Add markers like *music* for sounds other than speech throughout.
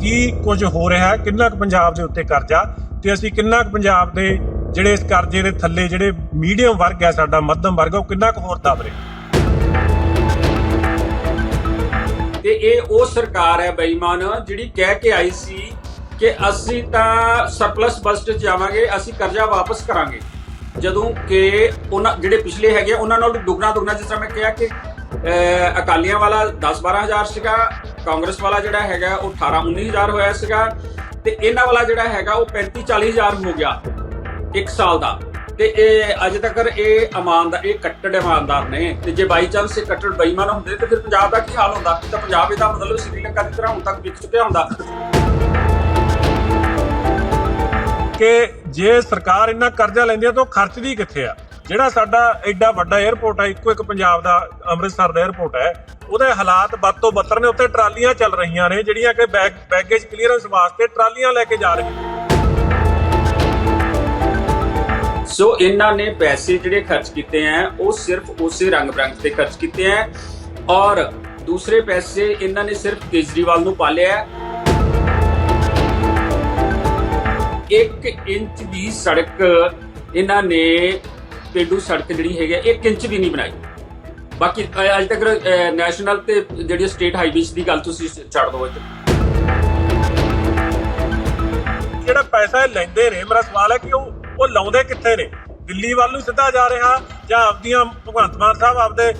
ਕੀ ਕੁਝ ਹੋ ਰਿਹਾ ਹੈ? ਕਿੰਨਾ ਕੁ ਪੰਜਾਬ ਦੇ ਉੱਤੇ ਕਰਜ਼ਾ? ਤੇ ਅਸੀਂ ਕਿੰਨਾ ਕੁ ਪੰਜਾਬ ਦੇ ਜਿਹੜੇ ਇਸ ਕਰਜ਼ੇ ਦੇ ਥੱਲੇ ਜਿਹੜੇ ਮੀਡੀਅਮ ਵਰਗ ਹੈ ਸਾਡਾ ਮੱਧਮ ਵਰਗ ਉਹ ਕਿੰਨਾ ਕੁ ਹੋਰ ਦਬ ਰਿਹਾ? ਤੇ ਇਹ ਉਹ ਸਰਕਾਰ ਹੈ ਬੇਈਮਾਨ ਜਿਹੜੀ ਕਹਿ ਕੇ ਆਈ ਸੀ ਕਿ ਅਸੀਂ ਤਾਂ ਸਰਪਲਸ ਬਜਟ ਜਾਵਾਂਗੇ ਅਸੀਂ ਕਰਜ਼ਾ ਵਾਪਸ ਕਰਾਂਗੇ। ਜਦੋਂ ਕਿ ਉਹਨਾਂ ਜਿਹੜੇ ਪਿਛਲੇ ਹੈਗੇ ਉਹਨਾਂ ਨਾਲ ਦੁੱਗਣਾ ਦੁੱਗਣਾ ਜਿਸ ਤਰ੍ਹਾਂ ਮੈਂ ਕਿਹਾ ਕਿ ਅਹ, ਅਕਾਲੀਆਂ ਵਾਲਾ 10 12000 ਸੀਗਾ ਕਾਂਗਰਸ ਵਾਲਾ ਜਿਹੜਾ ਹੈਗਾ, ਉਹ 18 19000 ਹੋਇਆ ਸੀਗਾ ਤੇ ਇਹਨਾਂ ਵਾਲਾ ਜਿਹੜਾ ਹੈਗਾ, ਉਹ 35 40000 ਹੋ ਗਿਆ ਇੱਕ ਸਾਲ ਦਾ। ਤੇ ਇਹ ਅੱਜ ਤੱਕ ਇਹ ਇਮਾਨਦਾਰ, ਇਹ ਕੱਟੜ ਇਮਾਨਦਾਰ ਨੇ। ਤੇ ਜੇ ਬਾਈ ਚਾਂਸ ਇਹ ਕੱਟੜ ਬੇਈਮਾਨ ਹੁੰਦੇ, ਤੇ ਫਿਰ ਪੰਜਾਬ ਦਾ ਕੀ ਹਾਲ ਹੁੰਦਾ? ਤਾਂ ਪੰਜਾਬ ਇਹਦਾ ਮਤਲਬ ਸ੍ਰੀਲੰਕਾ ਦੀ ਤਰ੍ਹਾਂ ਹੁਣ ਤੱਕ ਵਿਕ ਚੁੱਕਿਆ ਹੁੰਦਾ। ਕਿ ਜੇ ਸਰਕਾਰ ਇੰਨਾ ਕਰਜ਼ਾ ਲੈਂਦੀ ਹੈ ਤਾਂ ਉਹ ਖਰਚਦੀ ਕਿੱਥੇ ਆ? ਜਿਹੜਾ ਸਾਡਾ ਐਡਾ ਵੱਡਾ 에ਅਰਪੋਰਟ ਹੈ ਇੱਕੋ ਇੱਕ ਪੰਜਾਬ ਦਾ, ਅੰਮ੍ਰਿਤਸਰ ਦਾ 에ਅਰਪੋਰਟ ਹੈ, ਉਹਦੇ ਹਾਲਾਤ ਵੱਧ ਤੋਂ ਬੱਤਰ ਨੇ ਉੱਤੇ ਟਰਾਲੀਆਂ ਚੱਲ ਰਹੀਆਂ ਨੇ, ਜਿਹੜੀਆਂ ਕਿ ਬੈਗ ਬੈਗੇਜ ਕਲੀਅਰੈਂਸ ਵਾਸਤੇ ਟਰਾਲੀਆਂ ਲੈ ਕੇ ਜਾ ਰਹੀਆਂ ਸੋ ਇਹਨਾਂ ਨੇ ਪੈਸੇ ਜਿਹੜੇ ਖਰਚ ਕੀਤੇ ਹੈ ਉਹ ਸਿਰਫ ਉਸੇ ਰੰਗ ਬਰੰਗ ਤੇ ਖਰਚ ਕੀਤੇ ਹੈ ਔਰ ਦੂਸਰੇ ਪੈਸੇ ਇਹਨਾਂ ਨੇ ਸਿਰਫ ਕੇਜਰੀਵਾਲ ਨੂੰ ਪਾਲਿਆ ਹੈ ਇੱਕ ਇੰਚ ਦੀ ਸੜਕ ਇਹਨਾਂ ਨੇ ਪੇਂਡੂ ਸੜਕ ਜਿਹੜੀ ਹੈਗੀ ਹੈ, ਇੱਕ ਇੰਚ ਵੀ ਨਹੀਂ ਬਣਾਈ। ਬਾਕੀ ਅੱਜ ਤੱਕ ਨੈਸ਼ਨਲ ਤੇ ਜਿਹੜੀ ਸਟੇਟ ਹਾਈਵੇਜ਼ ਦੀ ਗੱਲ ਤੁਸੀਂ ਛੱਡ ਦਿਓ ਇੱਥੇ ਜਿਹੜਾ ਪੈਸਾ ਲੈਂਦੇ ਨੇ ਮੇਰਾ ਸਵਾਲ ਹੈ ਕਿ ਉਹ ਉਹ ਲਾਉਂਦੇ ਕਿੱਥੇ ਨੇ? ਦਿੱਲੀ ਵੱਲ ਨੂੰ ਸਿੱਧਾ ਜਾ ਰਿਹਾ ਜਾਂ ਆਪਦੀਆਂ ਭਗਵੰਤ ਮਾਨ ਸਾਹਿਬ ਆਪਦੇ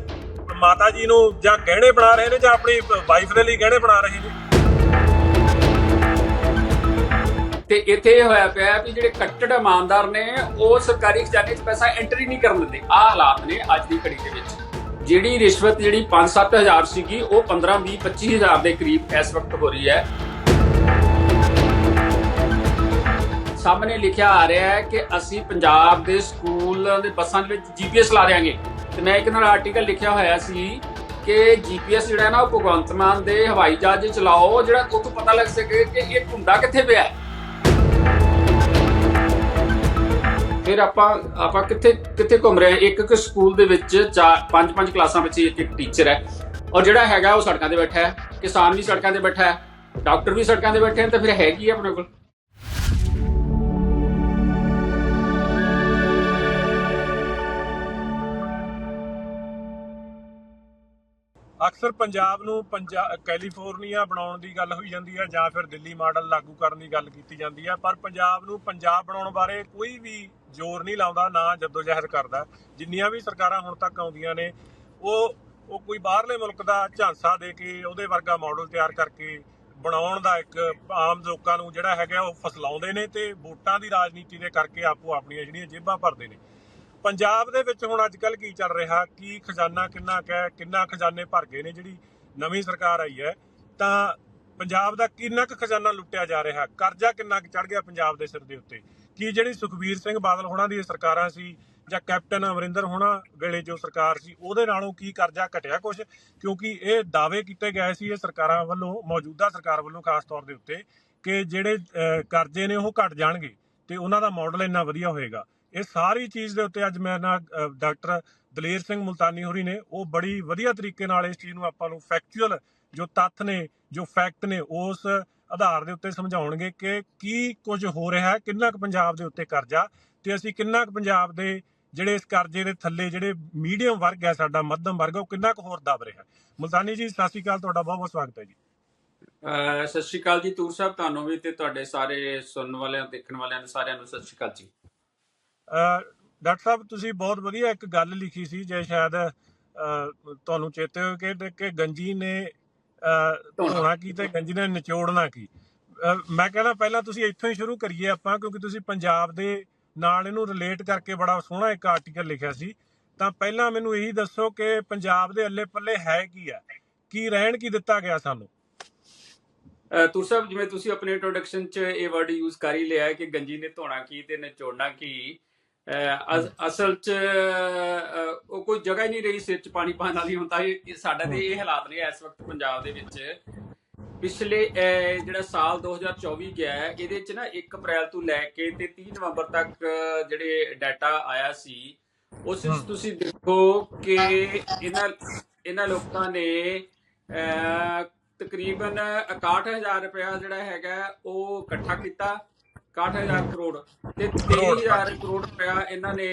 ਮਾਤਾ ਜੀ ਨੂੰ ਜਾਂ ਗਹਿਣੇ ਬਣਾ ਰਹੇ ਨੇ ਜਾਂ ਆਪਣੀ ਵਾਈਫ ਦੇ ਲਈ ਗਹਿਣੇ ਬਣਾ ਰਹੇ ਨੇ? ਤੇ ਇੱਥੇ ਇਹ ਹੋਇਆ ਪਿਆ ਵੀ ਜਿਹੜੇ ਕੱਟੜ ਇਮਾਨਦਾਰ ਨੇ, ਉਹ ਸਰਕਾਰੀ ਖਜ਼ਾਨੇ 'ਚ ਪੈਸਾ ਐਂਟਰੀ ਨਹੀਂ ਕਰਨ ਦਿੰਦੇ। ਆਹ ਹਾਲਾਤ ਨੇ ਅੱਜ ਦੀ ਘੜੀ ਦੇ ਵਿੱਚ। ਜਿਹੜੀ ਰਿਸ਼ਵਤ ਜਿਹੜੀ 5-7000 ਸੀਗੀ, ਉਹ 15 20 25000 ਦੇ ਕਰੀਬ ਇਸ ਵਕਤ ਹੋ ਰਹੀ ਹੈ। ਸਾਹਮਣੇ ਲਿਖਿਆ ਆ ਰਿਹਾ ਹੈ ਕਿ ਅਸੀਂ ਪੰਜਾਬ ਦੇ ਸਕੂਲਾਂ ਦੇ ਬੱਸਾਂ ਦੇ ਵਿੱਚ ਜੀਪੀਐਸ ਲਾ ਦਿਆਂਗੇ। ਤੇ ਮੈਂ ਇੱਕ ਨਾਲ ਆਰਟੀਕਲ ਲਿਖਿਆ ਹੋਇਆ ਸੀ ਕਿ ਜੀਪੀਐਸ ਜਿਹੜਾ ਨਾ ਉਹ ਭਗਵੰਤ ਮਾਨ ਦੇ ਹਵਾਈ ਜਹਾਜ਼ ਚਲਾਓ, ਜਿਹੜਾ ਉੱਥੋਂ ਪਤਾ ਲੱਗ ਸਕੇ ਕਿ ਇਹ ਧੁੰਦਾ ਕਿੱਥੇ ਪਿਆ ਹੈ। ਫਿਰ ਆਪਾਂ ਆਪਾਂ ਕਿੱਥੇ ਕਿੱਥੇ ਘੁੰਮ ਰਹੇ ਹਾਂ? ਇੱਕ ਇੱਕ ਸਕੂਲ ਦੇ ਵਿੱਚ ਚਾਰ ਪੰਜ ਪੰਜ ਕਲਾਸਾਂ ਵਿੱਚ ਇੱਕ ਇੱਕ ਟੀਚਰ ਹੈ। ਔਰ ਜਿਹੜਾ ਹੈਗਾ ਉਹ ਸੜਕਾਂ ਤੇ ਬੈਠਾ ਹੈ। ਕਿਸਾਨ ਵੀ ਸੜਕਾਂ ਤੇ ਬੈਠਾ ਹੈ। ਡਾਕਟਰ ਵੀ ਸੜਕਾਂ ਤੇ ਬੈਠੇ ਹਨ ਤੇ ਫਿਰ ਹੈ ਕੀ ਹੈ ਆਪਣੇ ਕੋਲ? ਅਕਸਰ ਪੰਜਾਬ ਨੂੰ ਪੰਜਾਬ ਕੈਲੀਫੋਰਨੀਆ ਬਣਾਉਣ ਦੀ ਗੱਲ ਹੋਈ ਜਾਂਦੀ ਹੈ ਜਾਂ ਫਿਰ ਦਿੱਲੀ ਮਾਡਲ ਲਾਗੂ ਕਰਨ ਦੀ ਗੱਲ ਕੀਤੀ ਜਾਂਦੀ ਹੈ। ਪਰ ਪੰਜਾਬ ਨੂੰ ਪੰਜਾਬ ਬਣਾਉਣ ਬਾਰੇ ਕੋਈ ਵੀ ਜ਼ੋਰ ਨਹੀਂ ਲਾਉਂਦਾ, ਨਾ ਜਦੋਜਹਿਦ ਕਰਦਾ। ਜਿੰਨੀਆਂ ਵੀ ਸਰਕਾਰਾਂ ਹੁਣ ਤੱਕ ਆਉਂਦੀਆਂ ਨੇ, ਉਹ ਉਹ ਕੋਈ ਬਾਹਰਲੇ ਮੁਲਕ ਦਾ ਝਾਂਸਾ ਦੇ ਕੇ, ਉਹਦੇ ਵਰਗਾ ਮਾਡਲ ਤਿਆਰ ਕਰਕੇ ਬਣਾਉਣ ਦਾ ਇੱਕ ਆਮ ਲੋਕਾਂ ਨੂੰ ਜਿਹੜਾ ਹੈਗਾ, ਉਹ ਫਸਲਾਉਂਦੇ ਨੇ ਤੇ ਵੋਟਾਂ ਦੀ ਰਾਜਨੀਤੀ ਦੇ ਕਰਕੇ ਆਪੋ ਆਪਣੀਆਂ ਜਿਹੜੀਆਂ ਜੇਬਾਂ ਭਰਦੇ ਨੇ। ਪੰਜਾਬ ਦੇ ਵਿੱਚ ਹੁਣ ਅੱਜ ਕੱਲ ਕੀ ਚੱਲ ਰਿਹਾ? ਕੀ ਖਜ਼ਾਨਾ ਕਿੰਨਾ ਕੁ ਕਿੰਨਾ ਖਜ਼ਾਨੇ ਭਰ ਗਏ ਨੇ ਜਿਹੜੀ ਨਵੀਂ ਸਰਕਾਰ ਆਈ ਹੈ? ਤਾਂ ਪੰਜਾਬ ਦਾ ਕਿੰਨਾ ਕੁ ਖਜ਼ਾਨਾ ਲੁੱਟਿਆ ਜਾ ਰਿਹਾ? ਕਰਜ਼ਾ ਕਿੰਨਾ ਕੁ ਚੜ ਗਿਆ ਪੰਜਾਬ ਦੇ ਸਿਰ ਦੇ ਉੱਤੇ? ਕੀ ਜਿਹੜੀ ਸੁਖਬੀਰ ਸਿੰਘ ਬਾਦਲ ਹੋਣਾ ਦੀ ਸਰਕਾਰਾਂ ਸੀ ਜਾਂ ਕੈਪਟਨ ਅਮਰਿੰਦਰ ਹੋਣਾ ਵੇਲੇ ਜੋ ਸਰਕਾਰ ਸੀ, ਉਹਦੇ ਨਾਲੋਂ ਕੀ ਕਰਜ਼ਾ ਘਟਿਆ ਕੁਝ ਕਿਉਂਕਿ ਇਹ ਦਾਅਵੇ ਕੀਤੇ ਗਏ ਸੀ ਇਹ ਸਰਕਾਰਾਂ ਵੱਲੋਂ, ਮੌਜੂਦਾ ਸਰਕਾਰ ਵੱਲੋਂ ਖਾਸ ਤੌਰ ਦੇ ਉੱਤੇ ਕਿ ਜਿਹੜੇ ਕਰਜ਼ੇ ਨੇ ਉਹ ਘਟ ਜਾਣਗੇ ਤੇ ਉਹਨਾਂ ਦਾ ਮਾਡਲ ਇੰਨਾ ਵਧੀਆ ਹੋਏਗਾ। ਇਹ ਸਾਰੀ ਚੀਜ਼ ਦੇ ਉੱਤੇ ਅੱਜ ਮੈਂ ਨਾ ਡਾਕਟਰ ਦਲੇਰ ਸਿੰਘ ਮੁਲਤਾਨੀ ਹੋਰੀ ਨੇ ਉਹ ਬੜੀ ਵਧੀਆ ਤਰੀਕੇ ਨਾਲ ਇਸ ਚੀਜ਼ ਨੂੰ ਆਪਾਂ ਨੂੰ ਫੈਕਚੁਅਲ ਜੋ ਤੱਥ ਨੇ ਜੋ ਫੈਕਟ ਨੇ ਉਸ ਆਧਾਰ ਦੇ ਉੱਤੇ ਸਮਝਾਉਣਗੇ ਕਿ ਕੀ ਕੁਝ ਹੋ ਰਿਹਾ ਹੈ ਕਿੰਨਾ ਕੁ ਪੰਜਾਬ ਦੇ ਉੱਤੇ ਕਰਜ਼ਾ ਤੇ ਅਸੀਂ ਕਿੰਨਾ ਕੁ ਪੰਜਾਬ ਦੇ ਜਿਹੜੇ ਇਸ ਕਰਜ਼ੇ ਦੇ ਥੱਲੇ ਜਿਹੜੇ ਮੀਡੀਅਮ ਵਰਗ ਹੈ ਸਾਡਾ ਮੱਧਮ ਵਰਗ ਉਹ ਕਿੰਨਾ ਕੁ ਹੋਰ ਦਬ ਰਿਹਾ। ਮੁਲਤਾਨੀ ਜੀ ਸਤਿ ਸ਼੍ਰੀ ਅਕਾਲ ਤੁਹਾਡਾ ਬਹੁਤ ਬਹੁਤ ਸਵਾਗਤ ਹੈ ਜੀ ਸਤਿ ਸ਼੍ਰੀ ਅਕਾਲ ਜੀ ਤੂਰ ਸਾਹਿਬ ਤੁਹਾਨੂੰ ਵੀ ਤੇ ਤੁਹਾਡੇ ਸਾਰੇ ਸੁਣਨ ਵਾਲਿਆਂ ਦੇਖਣ ਵਾਲਿਆਂ ਨੂੰ ਸਾਰਿਆਂ ਨੂੰ ਸਤਿ ਸ਼੍ਰੀ ਅਕਾਲ ਜੀ ਡਾਕਟਰ ਸਾਹਿਬ ਤੁਸੀਂ ਬਹੁਤ ਵਧੀਆ ਇੱਕ ਗੱਲ ਲਿਖੀ ਸੀ ਜੇ ਸ਼ਾਇਦ ਤੁਹਾਨੂੰ ਚੇਤੇ ਹੋ ਕਿ ਕਿ ਗੰਜੀ ਨੇ ਧੋਣਾ। ਕੀ ਤੇ ਗੰਜੀ ਨੇ ਨਿਚੋੜਨਾ ਕੀ? ਮੈਂ ਕਹਿੰਦਾ ਪਹਿਲਾਂ ਤੁਸੀਂ ਇੱਥੋਂ ਹੀ ਸ਼ੁਰੂ ਕਰੀਏ ਆਪਾਂ ਕਿਉਂਕਿ ਤੁਸੀਂ ਪੰਜਾਬ ਦੇ ਨਾਲ ਇਹਨੂੰ ਰਿਲੇਟ ਕਰਕੇ ਬੜਾ ਸੋਹਣਾ ਇੱਕ ਆਰਟੀਕਲ ਲਿਖਿਆ ਸੀ। ਤਾਂ ਪਹਿਲਾਂ ਮੈਨੂੰ ਇਹੀ ਦੱਸੋ ਕਿ ਪੰਜਾਬ ਦੇ ਅੱਲੇ ਪੱਲੇ ਹੈ ਕੀ ਹੈ ਕੀ ਰਹਿਣ ਕੀ ਦਿੱਤਾ ਗਿਆ ਸਾਨੂੰ? ਤੂਰ ਸਾਹਿਬ ਜਿਵੇਂ ਤੁਸੀਂ ਆਪਣੇ ਇੰਟਰੋਡਕਸ਼ਨ 'ਚ ਇਹ ਵਰਡ ਯੂਜ਼ ਕਰ ਹੀ ਲਿਆ ਕਿ ਗੰਜੀ ਨੇ ਧੋਣਾ ਕੀ ਤੇ ਨਿਚੋੜਨਾ ਕੀ ਅਸਲ 'ਚ ਉਹ ਕੋਈ ਜਗ੍ਹਾ ਹੀ ਨਹੀਂ ਰਹੀ ਸਿਰ 'ਚ ਪਾਣੀ ਪਾਣ ਵਾਲੀ ਹੁੰਦਾ ਇਹ ਸਾਡਾ ਤੇ ਇਹ ਹਾਲਾਤ ਨੇ ਇਸ ਵਕਤ ਪੰਜਾਬ ਦੇ ਵਿੱਚ। ਪਿਛਲੇ ਜਿਹੜਾ ਸਾਲ 2024 ਗਿਆ ਹੈ ਇਹਦੇ 'ਚ ਨਾ 1 ਅਪ੍ਰੈਲ ਤੋਂ ਲੈ ਕੇ ਤੇ 30 ਨਵੰਬਰ ਤੱਕ ਜਿਹੜੇ ਡਾਟਾ ਆਇਆ ਸੀ ਉਸ ਵਿੱਚ। ਤੁਸੀਂ ਦੇਖੋ ਕਿ ਇਹਨਾਂ ਇਹਨਾਂ ਲੋਕਾਂ ਨੇ ਤਕਰੀਬਨ 61000 ਰੁਪਇਆ ਜਿਹੜਾ ਹੈਗਾ ਉਹ ਇਕੱਠਾ ਕੀਤਾ। 61000 ਕਰੋੜ ਤੇ 23000 ਕਰੋੜ ਰੁਪਇਆ ਇਹਨਾਂ ਨੇ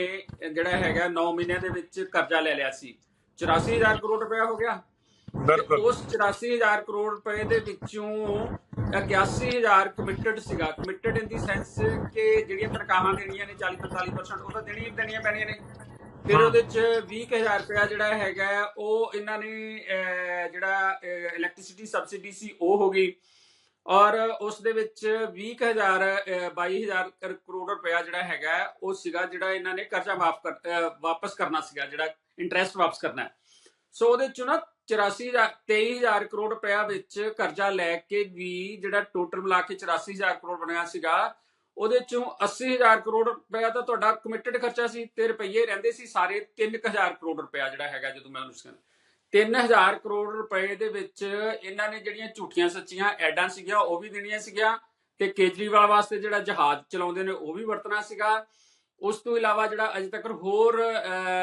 ਜਿਹੜਾ ਹੈਗਾ 9 ਮਹੀਨਿਆਂ ਦੇ ਵਿੱਚ ਕਰਜ਼ਾ ਲੈ ਲਿਆ ਸੀ। 84000 ਕਰੋੜ ਰੁਪਇਆ ਹੋ ਗਿਆ। ਬਿਲਕੁਲ। ਉਸ 84000 ਕਰੋੜ ਰੁਪਏ ਦੇ ਵਿੱਚੋਂ 81000 ਕਮਿਟਡ ਸੀਗਾ। ਕਮਿਟਡ ਇਨ ਦੀ ਸੈਂਸ ਕਿ ਜਿਹੜੀਆਂ ਤਨਖਾਹਾਂ ਦੇਣੀਆਂ ਨੇ 40 45% ਉਹ ਤਾਂ ਦੇਣੀ ਹੀ ਦੇਣੀਆਂ ਪੈਣੀਆਂ ਨੇ। ਫਿਰ। ਉਹਦੇ ਚ 20000 ਰੁਪਇਆ ਜਿਹੜਾ ਹੈਗਾ ਉਹ ਇਹਨਾਂ ਨੇ ਜਿਹੜਾ ਇਲੈਕਟ੍ਰਿਸਿਟੀ ਸਬਸਿਡੀ ਸੀ ਉਹ ਹੋ ਗਈ। ਔਰ ਉਸ ਦੇ ਵਿੱਚ 20000 ਅਹ, 22000 ਕਰ- ਕਰੋੜ ਰੁਪਇਆ ਜਿਹੜਾ ਹੈਗਾ ਉਹ ਸੀਗਾ ਜਿਹੜਾ ਇਹਨਾਂ ਨੇ ਕਰਜ਼ਾ ਮਾਫ ਕਰ ਅਹ, ਵਾਪਸ ਕਰਨਾ ਸੀਗਾ ਜਿਹੜਾ ਇੰਟਰਸਟ ਵਾਪਸ ਕਰਨਾ ਸੋ ਉਹਦੇ ਚੋਂ ਨਾ 84000 23000 ਕਰੋੜ ਰੁਪਇਆ ਵਿੱਚ ਕਰਜ਼ਾ ਲੈ ਕੇ ਵੀ ਜਿਹੜਾ ਟੋਟਲ ਮਿਲਾ ਕੇ 84000 ਕਰੋੜ ਬਣਿਆ ਸੀਗਾ ਉਹਦੇ ਚੋਂ 80000 ਕਰੋੜ ਰੁਪਇਆ ਤਾਂ ਤੁਹਾਡਾ ਕਮਿਟਡ ਖਰਚਾ ਸੀ ਤੇ ਰੁਪਈਏ ਰਹਿੰਦੇ ਸੀ ਸਾਰੇ 3000 ਕਰੋੜ ਰੁਪਇਆ ਜਿਹੜਾ ਹੈਗਾ ਜਦੋਂ ਮੈਂ ਉਹਨੂੰ ਕਹਿੰਦਾ 3000 ਕਰੋੜ ਰੁਪਏ ਦੇ ਵਿੱਚ ਇਹਨਾਂ ਨੇ ਜਿਹੜੀਆਂ ਝੂਠੀਆਂ ਸੱਚੀਆਂ ਐਡਾਂ ਸੀਗੀਆਂ, ਉਹ ਵੀ ਦੇਣੀਆਂ ਸੀਗੀਆਂ ਤੇ ਕੇਜਰੀਵਾਲ ਵਾਸਤੇ ਜਿਹੜਾ ਜਹਾਜ਼ ਚਲਾਉਂਦੇ ਨੇ, ਉਹ ਵੀ ਵਰਤਣਾ ਸੀਗਾ। ਉਸ ਤੋਂ ਇਲਾਵਾ ਜਿਹੜਾ ਅਜੇ ਤੱਕ ਹੋਰ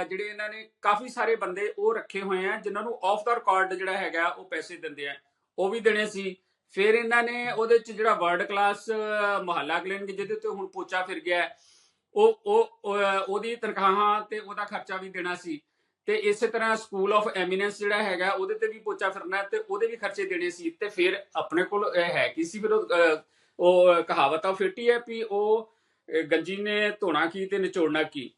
ਜਿਹੜੇ ਇਹਨਾਂ ਨੇ ਕਾਫੀ ਸਾਰੇ ਬੰਦੇ ਉਹ ਰੱਖੇ ਹੋਏ ਆ, ਜਿਨ੍ਹਾਂ ਨੂੰ ਆਫ ਦਾ ਰਿਕਾਰਡ ਜਿਹੜਾ ਹੈਗਾ, ਉਹ ਪੈਸੇ ਦਿੰਦੇ ਆ, ਉਹ ਵੀ ਦੇਣੇ ਸੀ। ਫਿਰ ਇਹਨਾਂ ਨੇ ਉਹਦੇ ਚ ਜਿਹੜਾ ਵਰਲਡ ਕਲਾਸ ਮੁਹੱਲਾ ਕਲੀਨਿਕ ਜਿਹਦੇ ਤੇ ਹੁਣ ਪੋਚਾ ਫਿਰ ਗਿਆ ਉਹ, ਉਹ- ਉਹਦੀ ਤਨਖਾਹਾਂ ਤੇ ਉਹਦਾ ਖਰਚਾ ਵੀ ਦੇਣਾ ਸੀ। ਤੇ ਇਸੇ ਤਰ੍ਹਾਂ ਸਕੂਲ ਆਫ ਐਮੀਨੈਂਸ ਜਿਹੜਾ ਹੈਗਾ ਉਹਦੇ ਤੇ ਵੀ ਪੋਚਾ ਫਿਰਨਾ ਹੈ ਤੇ ਉਹਦੇ ਵੀ ਖਰਚੇ ਦੇਣੇ ਸੀ ਤੇ ਫਿਰ ਆਪਣੇ ਕੋਲ ਇਹ ਹੈ ਕੀ ਸੀ ਫਿਰ ਉਹ, ਕਹਾਵਤ ਆ ਫਿੱਟੀ ਹੈ ਵੀ ਉਹ ਗੰਜੀ ਨੇ ਧੋਣਾ ਕੀ ਤੇ ਨਿਚੋੜਨਾ ਕੀ।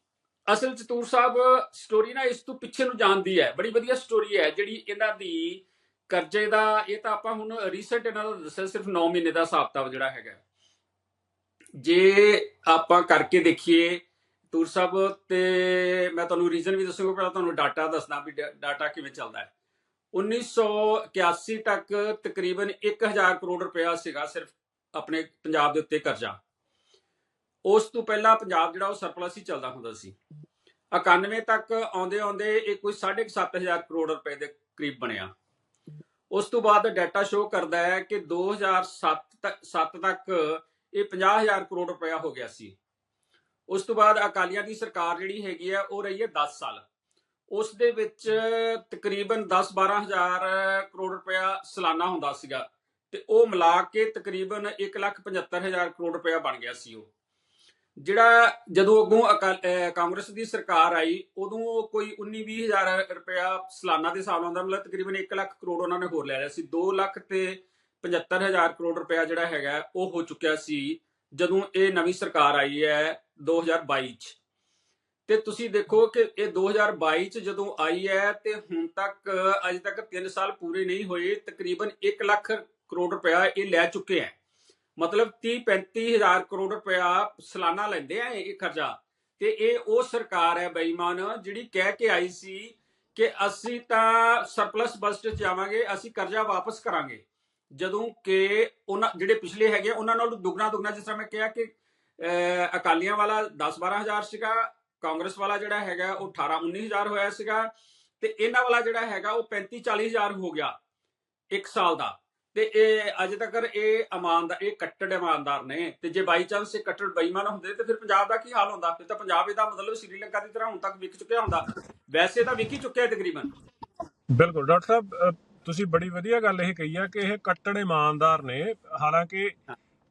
ਅਸਲ ਚ ਤੂਰ ਸਾਹਿਬ ਸਟੋਰੀ ਨਾ ਇਸ ਤੋਂ ਪਿੱਛੇ ਨੂੰ ਜਾਂਦੀ ਹੈ। ਬੜੀ ਵਧੀਆ ਸਟੋਰੀ ਹੈ ਜਿਹੜੀ ਇਹਨਾਂ ਦੀ ਕਰਜ਼ੇ ਦਾ ਇਹ ਤਾਂ ਆਪਾਂ ਹੁਣ ਰੀਸੈਂਟ ਇਹਨਾਂ ਦਾ ਦੱਸਿਆ ਸਿਰਫ 9 ਮਹੀਨੇ ਦਾ ਹਿਸਾਬ ਕਿਤਾਬ ਜਿਹੜਾ ਹੈਗਾ। ਜੇ ਆਪਾਂ ਕਰਕੇ ਦੇਖੀਏ ਤੂਰ ਸਾਹਿਬ ਤੇ ਮੈਂ ਤੁਹਾਨੂੰ ਰੀਜ਼ਨ ਵੀ ਦੱਸੂਗਾ, ਪਹਿਲਾਂ ਤੁਹਾਨੂੰ ਡਾਟਾ ਦੱਸਦਾ ਵੀ ਡਾਟਾ ਕਿਵੇਂ ਚੱਲਦਾ ਹੈ। 1981 ਤੱਕ ਤਕਰੀਬਨ 1000 ਕਰੋੜ ਰੁਪਇਆ ਸੀਗਾ ਸਿਰਫ ਆਪਣੇ ਪੰਜਾਬ ਦੇ ਉੱਤੇ ਕਰਜ਼ਾ। ਉਸ ਤੋਂ ਪਹਿਲਾਂ ਪੰਜਾਬ ਜਿਹੜਾ ਉਹ ਸਰਪਲਸ ਹੀ ਚੱਲਦਾ ਹੁੰਦਾ ਸੀ। 91 ਤੱਕ ਆਉਂਦੇ ਆਉਂਦੇ ਇਹ ਕੋਈ 7500 ਕਰੋੜ ਰੁਪਏ ਦੇ ਕਰੀਬ ਬਣਿਆ। ਉਸ ਤੋਂ ਬਾਅਦ ਡਾਟਾ ਸ਼ੋਅ ਕਰਦਾ ਹੈ ਕਿ 2007 ਤੱਕ 7 ਤੱਕ ਇਹ 50000 ਕਰੋੜ ਰੁਪਇਆ ਹੋ ਗਿਆ ਸੀ। ਉਸ ਤੋਂ ਬਾਅਦ ਅਕਾਲੀਆਂ ਦੀ ਸਰਕਾਰ ਜਿਹੜੀ ਹੈਗੀ ਆ, ਉਹ ਰਹੀ ਹੈ 10 ਸਾਲ। ਉਸ ਦੇ ਵਿੱਚ ਤਕਰੀਬਨ 10-12000 ਕਰੋੜ ਰੁਪਇਆ ਸਾਲਾਨਾ ਹੁੰਦਾ ਸੀਗਾ ਤੇ ਉਹ ਮਿਲਾ ਕੇ ਤਕਰੀਬਨ 175000 ਕਰੋੜ ਰੁਪਇਆ ਬਣ ਗਿਆ ਸੀ ਉਹ। ਜਿਹੜਾ ਜਦੋਂ ਅੱਗੋਂ ਅਕਾਲ- ਕਾਂਗਰਸ ਦੀ ਸਰਕਾਰ ਆਈ, ਉਦੋਂ ਕੋਈ 19-20000 ਰੁਪਇਆ ਸਾਲਾਨਾ ਦੇ ਹਿਸਾਬ ਨਾਲ ਆਉਂਦਾ ਮਤਲਬ ਤਕਰੀਬਨ 1 ਲੱਖ ਕਰੋੜ ਉਹਨਾਂ ਨੇ ਹੋਰ ਲੈ ਲਿਆ ਸੀ। 2 ਲੱਖ ਤੇ 75000 ਕਰੋੜ ਰੁਪਇਆ ਜਿਹੜਾ ਹੈਗਾ, ਉਹ ਹੋ ਚੁੱਕਿਆ ਸੀ ਜਦੋਂ ਇਹ ਨਵੀਂ ਸਰਕਾਰ ਆਈ ਹੈ 2022 ਚ। ਤੇ ਤੁਸੀਂ ਦੇਖੋ ਕਿ ਇਹ 2022 ਚ ਜਦੋਂ ਆਈ ਹੈ ਤੇ ਹੁਣ ਤੱਕ, ਅਜੇ ਤੱਕ 3 ਸਾਲ ਪੂਰੇ ਨਹੀਂ ਹੋਏ, ਤਕਰੀਬਨ 1 ਲੱਖ ਕਰੋੜ ਰੁਪਇਆ ਇਹ ਲੈ ਚੁੱਕੇ ਹੈ। ਮਤਲਬ 30 35000 ਕਰੋੜ ਰੁਪਇਆ ਸਾਲਾਨਾ ਲੈਂਦੇ ਆ ਇਹ ਕਰਜ਼ਾ ਤੇ ਇਹ ਉਹ ਸਰਕਾਰ ਹੈ ਬੇਈਮਾਨ, ਜਿਹੜੀ ਕਹਿ ਕੇ ਆਈ ਸੀ ਕਿ ਅਸੀਂ ਤਾਂ ਸਰਪਲਸ ਬਜਟ ਚ ਜਾਵਾਂਗੇ, ਅਸੀਂ ਕਰਜ਼ਾ ਵਾਪਸ ਕਰਾਂਗੇ। ਜਦੋਂ ਕਿ ਉਹਨਾਂ, ਜਿਹੜੇ ਪਿਛਲੇ ਹੈਗੇ ਉਹਨਾਂ ਨਾਲ ਦੁੱਗਣਾ ਦੁੱਗਣਾ ਜਿਸ ਤਰ੍ਹਾਂ ਮੈਂ ਕਿਹਾ ਕਿ ਅਕਾਲੀਆਂ ਵਾਲਾ 10 12000 ਸੀਗਾ, ਕਾਂਗਰਸ ਵਾਲਾ ਜਿਹੜਾ ਹੈਗਾ ਉਹ 18 19000 ਹੋਇਆ ਸੀਗਾ ਤੇ ਇਹਨਾਂ ਵਾਲਾ ਜਿਹੜਾ ਹੈਗਾ ਉਹ 35 40000 ਹੋ ਗਿਆ ਇੱਕ ਸਾਲ ਦਾ। ਤੇ ਇਹ ਅਜੇ ਤੱਕ ਇਹ ਇਮਾਨਦਾਰ ਇਹ ਕੱਟੜ ਇਮਾਨਦਾਰ ਨੇ। ਤੇ ਜੇ ਬਾਈ ਚਾਂਸ ਇਹ ਕੱਟੜ ਬੇਈਮਾਨ ਹੁੰਦੇ ਤੇ ਫਿਰ ਪੰਜਾਬ ਦਾ ਕੀ ਹਾਲ ਹੁੰਦਾ? ਫਿਰ ਤਾਂ ਪੰਜਾਬ ਇਹਦਾ ਮਤਲਬ ਸ੍ਰੀਲੰਕਾ ਦੀ ਤਰ੍ਹਾਂ ਹੁਣ ਤੱਕ ਵਿਕ ਚੁੱਕਿਆ ਹੁੰਦਾ। ਵੈਸੇ ਤਾਂ ਵਿਕੀ ਚੁੱਕਿਆ ਤਕਰੀਬਨ। ਬਿਲਕੁਲ, ਡਾਕਟਰ ਸਾਹਿਬ ਤੁਸੀਂ ਬੜੀ ਵਧੀਆ ਗੱਲ ਇਹ ਕਹੀ ਆ ਕਿ ਇਹ ਕੱਟੜ ਇਮਾਨਦਾਰ ਨੇ। ਹਾਲਾਂਕਿ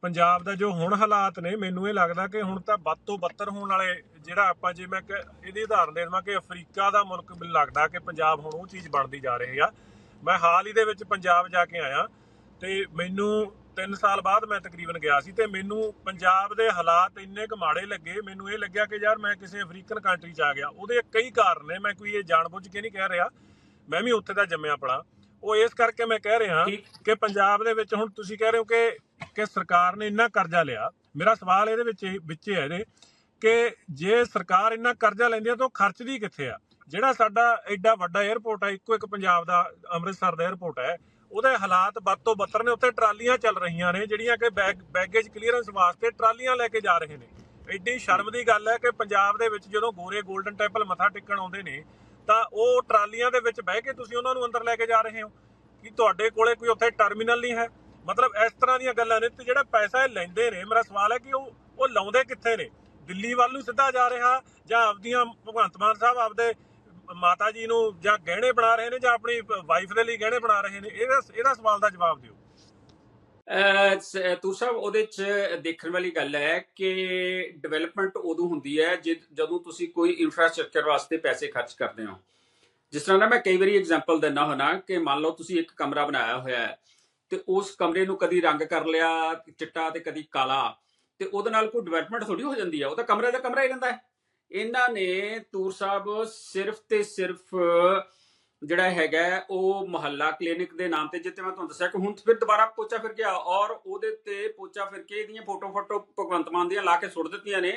ਪੰਜਾਬ ਦਾ ਜੋ ਹੁਣ ਹਾਲਾਤ ਨੇ, ਮੈਨੂੰ ਇਹ ਲੱਗਦਾ ਕਿ ਹੁਣ ਤਾਂ ਵੱਧ ਤੋਂ ਬੱਤਰ ਹੋਣ ਵਾਲੇ ਜਿਹੜਾ ਆਪਾਂ ਜੇ ਮੈਂ ਇਹਦੇ ਉਦਾਹਰਨ ਦੇ ਦੇਵਾਂ ਕਿ ਅਫਰੀਕਾ ਦਾ ਮੁਲਕ ਮੈਨੂੰ ਲੱਗਦਾ ਕਿ ਪੰਜਾਬ ਹੁਣ ਉਹ ਚੀਜ਼ ਬਣਦੀ ਜਾ ਰਹੀ ਆ। ਮੈਂ ਹਾਲ ਹੀ ਦੇ ਵਿੱਚ ਪੰਜਾਬ ਜਾ ਕੇ ਆਇਆ ਤੇ ਮੈਨੂੰ 3 ਸਾਲ ਬਾਅਦ ਮੈਂ ਤਕਰੀਬਨ ਗਿਆ ਸੀ ਤੇ ਮੈਨੂੰ ਪੰਜਾਬ ਦੇ ਹਾਲਾਤ ਇੰਨੇ ਕੁ ਮਾੜੇ ਲੱਗੇ, ਮੈਨੂੰ ਇਹ ਲੱਗਿਆ ਕਿ ਯਾਰ ਮੈਂ ਕਿਸੇ ਅਫਰੀਕਨ ਕੰਟਰੀ 'ਚ ਆ ਗਿਆ। ਉਹਦੇ ਕਈ ਕਾਰਨ ਨੇ, ਮੈਂ ਕੋਈ ਇਹ ਜਾਣਬੁੱਝ ਕੇ ਨਹੀਂ ਕਹਿ ਰਿਹਾ। ਮੈਂ ਵੀ ਉੱਥੇ ਦਾ ਜੰਮਿਆ ਪਲਾ ਉਹ ਇਸ ਕਰਕੇ ਮੈਂ ਕਹਿ ਰਿਹਾ ਕਿ ਪੰਜਾਬ ਦੇ ਵਿੱਚ ਹੁਣ ਤੁਸੀਂ ਕਹਿ ਰਹੇ ਹੋ ਕਿ ਕਿ ਸਰਕਾਰ ਨੇ ਇੰਨਾ ਕਰਜ਼ਾ ਲਿਆ। ਮੇਰਾ ਸਵਾਲ ਇਹਦੇ ਵਿੱਚ ਵਿੱਚ ਹੈ ਇਹਦੇ ਕਿ ਜੇ ਸਰਕਾਰ ਇੰਨਾ ਕਰਜ਼ਾ ਲੈਂਦੀ ਹੈ ਤਾਂ ਖਰਚਦੀ ਕਿੱਥੇ ਆ? ਜਿਹੜਾ ਸਾਡਾ ਐਡਾ ਵੱਡਾ 에어ਪੋਰਟ ਆ ਇੱਕੋ ਇੱਕ ਪੰਜਾਬ ਦਾ ਅੰਮ੍ਰਿਤਸਰ ਦਾ 에어ਪੋਰਟ ਹੈ ਉਹਦੇ ਹਾਲਾਤ ਵੱਧ ਤੋਂ ਬੱਤਰ ਨੇ ਉੱਥੇ ਟਰਾਲੀਆਂ ਚੱਲ ਰਹੀਆਂ ਨੇ ਜਿਹੜੀਆਂ ਕਿ ਬੈਗੇਜ ਕਲੀਅਰੈਂਸ ਵਾਸਤੇ ਟਰਾਲੀਆਂ ਲੈ ਕੇ ਜਾ ਰਹੇ ਨੇ। ਐਡੀ ਸ਼ਰਮ ਦੀ ਗੱਲ ਹੈ ਕਿ ਪੰਜਾਬ ਦੇ ਵਿੱਚ ਜਦੋਂ ਗੋਰੇ 골ਡਨ ਟੈਂਪਲ ਮੱਥਾ ਟੇਕਣ ਆਉਂਦੇ ਨੇ ਤਾਂ ਉਹ ਟਰਾਲੀਆਂ ਦੇ ਵਿੱਚ ਬਹਿ ਕੇ ਤੁਸੀਂ ਉਹਨਾਂ ਨੂੰ ਅੰਦਰ ਲੈ ਕੇ ਜਾ ਰਹੇ ਹੋ ਕਿ ਤੁਹਾਡੇ ਕੋਲੇ ਕੋਈ ਉੱਥੇ ਟਰਮੀਨਲ ਨਹੀਂ ਹੈ। ਮਤਲਬ ਇਸ ਤਰ੍ਹਾਂ ਦੀਆਂ ਗੱਲਾਂ ਨੇ ਤੇ ਜਿਹੜਾ ਪੈਸਾ ਇਹ ਲੈਂਦੇ ਨੇ, ਮੇਰਾ ਸਵਾਲ ਹੈ ਕਿ ਉਹ ਉਹ ਲਾਉਂਦੇ ਕਿੱਥੇ ਨੇ? ਦਿੱਲੀ ਵੱਲ ਨੂੰ ਸਿੱਧਾ ਜਾ ਰਿਹਾ ਜਾਂ ਆਪਦੀਆਂ ਭਗਵੰਤ ਮਾਨ ਸਾਹਿਬ ਆਪਦੇ ਮਾਤਾ ਜੀ ਨੂੰ ਜਾਂ ਗਹਿਣੇ ਬਣਾ ਰਹੇ ਨੇ ਜਾਂ ਆਪਣੀ ਵਾਈਫ ਦੇ ਲਈ ਗਹਿਣੇ ਬਣਾ ਰਹੇ ਨੇ? ਇਹਦਾ ਇਹਦਾ ਸਵਾਲ ਦਾ ਜਵਾਬ ਦਿਓ। ਅਹ ਸ- ਤੂੰ ਸਾਹਿਬ ਉਹਦੇ ਚ ਦੇਖਣ ਵਾਲੀ ਗੱਲ ਹੈ ਕਿ ਡਿਵੈਲਪਮੈਂਟ ਉਦੋਂ ਹੁੰਦੀ ਹੈ ਜਦ- ਜਦੋਂ ਤੁਸੀਂ ਕੋਈ ਇਨਫਰਾਸਟ੍ਰਕਚਰ ਵਾਸਤੇ ਪੈਸੇ ਖਰਚ ਕਰਦੇ ਹੋ। ਜਿਸ ਤਰ੍ਹਾਂ ਨਾ ਮੈਂ ਕਈ ਵਾਰੀ ਐਗਜ਼ਾਮਪਲ ਦਿੰਦਾ ਹੁਣਾ ਕਿ ਮੰਨ ਲਓ ਤੁਸੀਂ ਇੱਕ ਕਮਰਾ ਬਣਾਇਆ ਹੋਇਆ ਹੈ ਤੇ ਉਸ ਕਮਰੇ ਨੂੰ ਕਦੀ ਰੰਗ ਕਰ ਲਿਆ, ਚਿੱਟਾ ਤੇ ਕਦੀ ਕਾਲਾ ਤੇ ਉਹਦੇ ਨਾਲ ਕੋਈ ਡਿਵੈਲਪਮੈਂਟ ਥੋੜੀ ਹੋ ਜਾਂਦੀ ਹੈ। ਉਹ ਤਾਂ ਕਮਰੇ ਦਾ ਕਮਰਾ ਹੀ ਰਹਿੰਦਾ ਹੈ। ਇਹਨਾਂ ਨੇ ਤੂਰ ਸਾਹਿਬ ਸਿਰਫ ਤੇ ਸਿਰਫ ਜਿਹੜਾ ਹੈਗਾ ਉਹ ਮੁਹੱਲਾ ਕਲੀਨਿਕ ਦੇ ਨਾਮ ਤੇ ਜਿੱਤੇ ਮੈਂ ਤੁਹਾਨੂੰ ਦੱਸਿਆ ਕਿ ਹੁਣ ਫਿਰ ਦੁਬਾਰਾ ਪੋਚਾ ਫਿਰ ਗਿਆ ਔਰ ਉਹਦੇ ਤੇ ਪੋਚਾ ਫਿਰ ਕੇ ਇਹਦੀਆਂ ਫੋਟੋ ਫੋਟੋ ਭਗਵੰਤ ਮਾਨ ਦੀਆਂ ਲਾ ਕੇ ਸੁੱਟ ਦਿੱਤੀਆਂ ਨੇ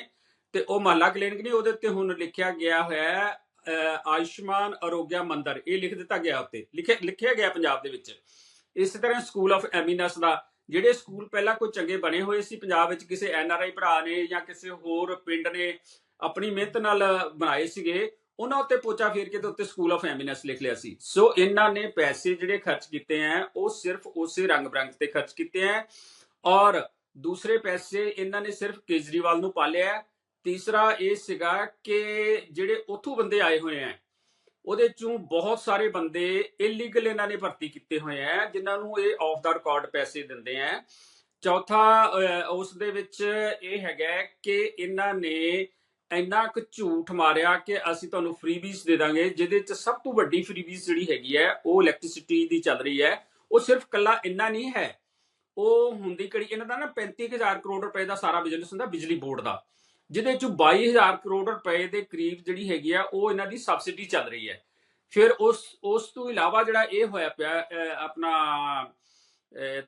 ਤੇ ਉਹ ਮੁਹੱਲਾ ਕਲੀਨਿਕ ਨਹੀਂ, ਉਹਦੇ ਉੱਤੇ ਹੁਣ ਲਿਖਿਆ ਗਿਆ ਹੋਇਆ ਆਯੁਸ਼ਮਾਨ ਅਰੋਗਿਆ ਮੰਦਰ। ਇਹ ਲਿਖ ਦਿੱਤਾ ਗਿਆ ਉੱਤੇ, ਲਿਖਿਆ ਲਿਖਿਆ ਗਿਆ ਪੰਜਾਬ ਦੇ ਵਿੱਚ। ਇਸੇ ਤਰ੍ਹਾਂ ਸਕੂਲ ਆਫ ਐਮਿਨਸ ਦਾ, ਜਿਹੜੇ ਸਕੂਲ ਪਹਿਲਾਂ ਕੋਈ ਚੰਗੇ ਬਣੇ ਹੋਏ ਸੀ, ਪੰਜਾਬ ਵਿੱਚ ਕਿਸੇ ਐਨ ਆਰ ਆਈ ਭਰਾ ਨੇ ਜਾਂ ਕਿਸੇ ਹੋਰ ਪਿੰਡ ਨੇ ਆਪਣੀ ਮਿਹਨਤ ਨਾਲ ਬਣਾਏ ਸੀਗੇ ਉਹਨਾਂ ਉੱਤੇ ਪੋਚਾ ਫੇਰ ਕੇ ਤੇ ਉੱਤੇ ਸਕੂਲ ਆਫ ਐਮਿਨਸ ਲਿਖ ਲਿਆ ਸੀ। ਸੋ ਇਹਨਾਂ ਨੇ ਪੈਸੇ ਜਿਹੜੇ ਖਰਚ ਕੀਤੇ ਆ ਉਹ ਸਿਰਫ ਉਸੇ ਰੰਗ ਬਰੰਗ ਤੇ ਖਰਚ ਕੀਤੇ ਆ ਔਰ ਦੂਸਰੇ ਪੈਸੇ ਇਹਨਾਂ ਨੇ ਸਿਰਫ ਕੇਜਰੀਵਾਲ ਨੂੰ ਪਾਲਿਆ ਹੈ। ਤੀਸਰਾ ਇਹ ਸੀਗਾ ਕਿ ਜਿਹੜੇ ਉਥੋਂ ਬੰਦੇ ਆਏ ਹੋਏ ਆ ਉਹਦੇ ਚੋਂ ਬਹੁਤ ਸਾਰੇ ਬੰਦੇ ਇਲੀਗਲ ਇਹਨਾਂ ਨੇ ਭਰਤੀ ਕੀਤੇ ਹੋਏ ਆ ਜਿਨ੍ਹਾਂ ਨੂੰ ਇਹ ਆਫ ਦਾ ਰਿਕਾਰਡ ਪੈਸੇ ਦਿੰਦੇ ਆ ਚੌਥਾ ਅਹ, ਉਸ ਦੇ ਵਿੱਚ ਇਹ ਹੈਗਾ ਕਿ ਇਹਨਾਂ ਨੇ ਇੰਨਾ ਕੁ ਝੂਠ ਮਾਰਿਆ ਕਿ ਅਸੀਂ ਤੁਹਾਨੂੰ ਫ੍ਰੀਬੀਜ਼ ਦੇ ਦਾਂਗੇ, ਜਿਹਦੇ ਚ ਸਭ ਤੋਂ ਵੱਡੀ ਫ੍ਰੀਬੀਜ਼ ਜਿਹੜੀ ਹੈਗੀ ਹੈ, ਉਹ ਇਲੈਕਟ੍ਰਿਸਿਟੀ ਦੀ ਚੱਲ ਰਹੀ ਹੈ। ਉਹ ਸਿਰਫ ਕੱਲਾ ਇੰਨਾ ਨਹੀਂ ਹੈ। ਉਹ ਹੁੰਦੀ ਕਿਹੜੀ, ਇਹਨਾਂ ਦਾ ਨਾ 35000 ਕਰੋੜ ਰੁਪਏ ਦਾ ਸਾਰਾ ਬਿਜ਼ਨਸ ਹੁੰਦਾ ਬਿਜਲੀ ਬੋਰਡ ਦਾ। ਜਿਹਦੇ ਚ 22000 ਕਰੋੜ ਰੁਪਏ ਦੇ ਕਰੀਬ ਜਿਹੜੀ ਹੈਗੀ ਆ, ਉਹ ਇਹਨਾਂ ਦੀ ਸਬਸਿਡੀ ਚੱਲ ਰਹੀ ਹੈ। ਫਿਰ ਉਸ ਉਸ ਤੋਂ ਇਲਾਵਾ ਜਿਹੜਾ ਇਹ ਹੋਇਆ ਪਿਆ ਆਪਣਾ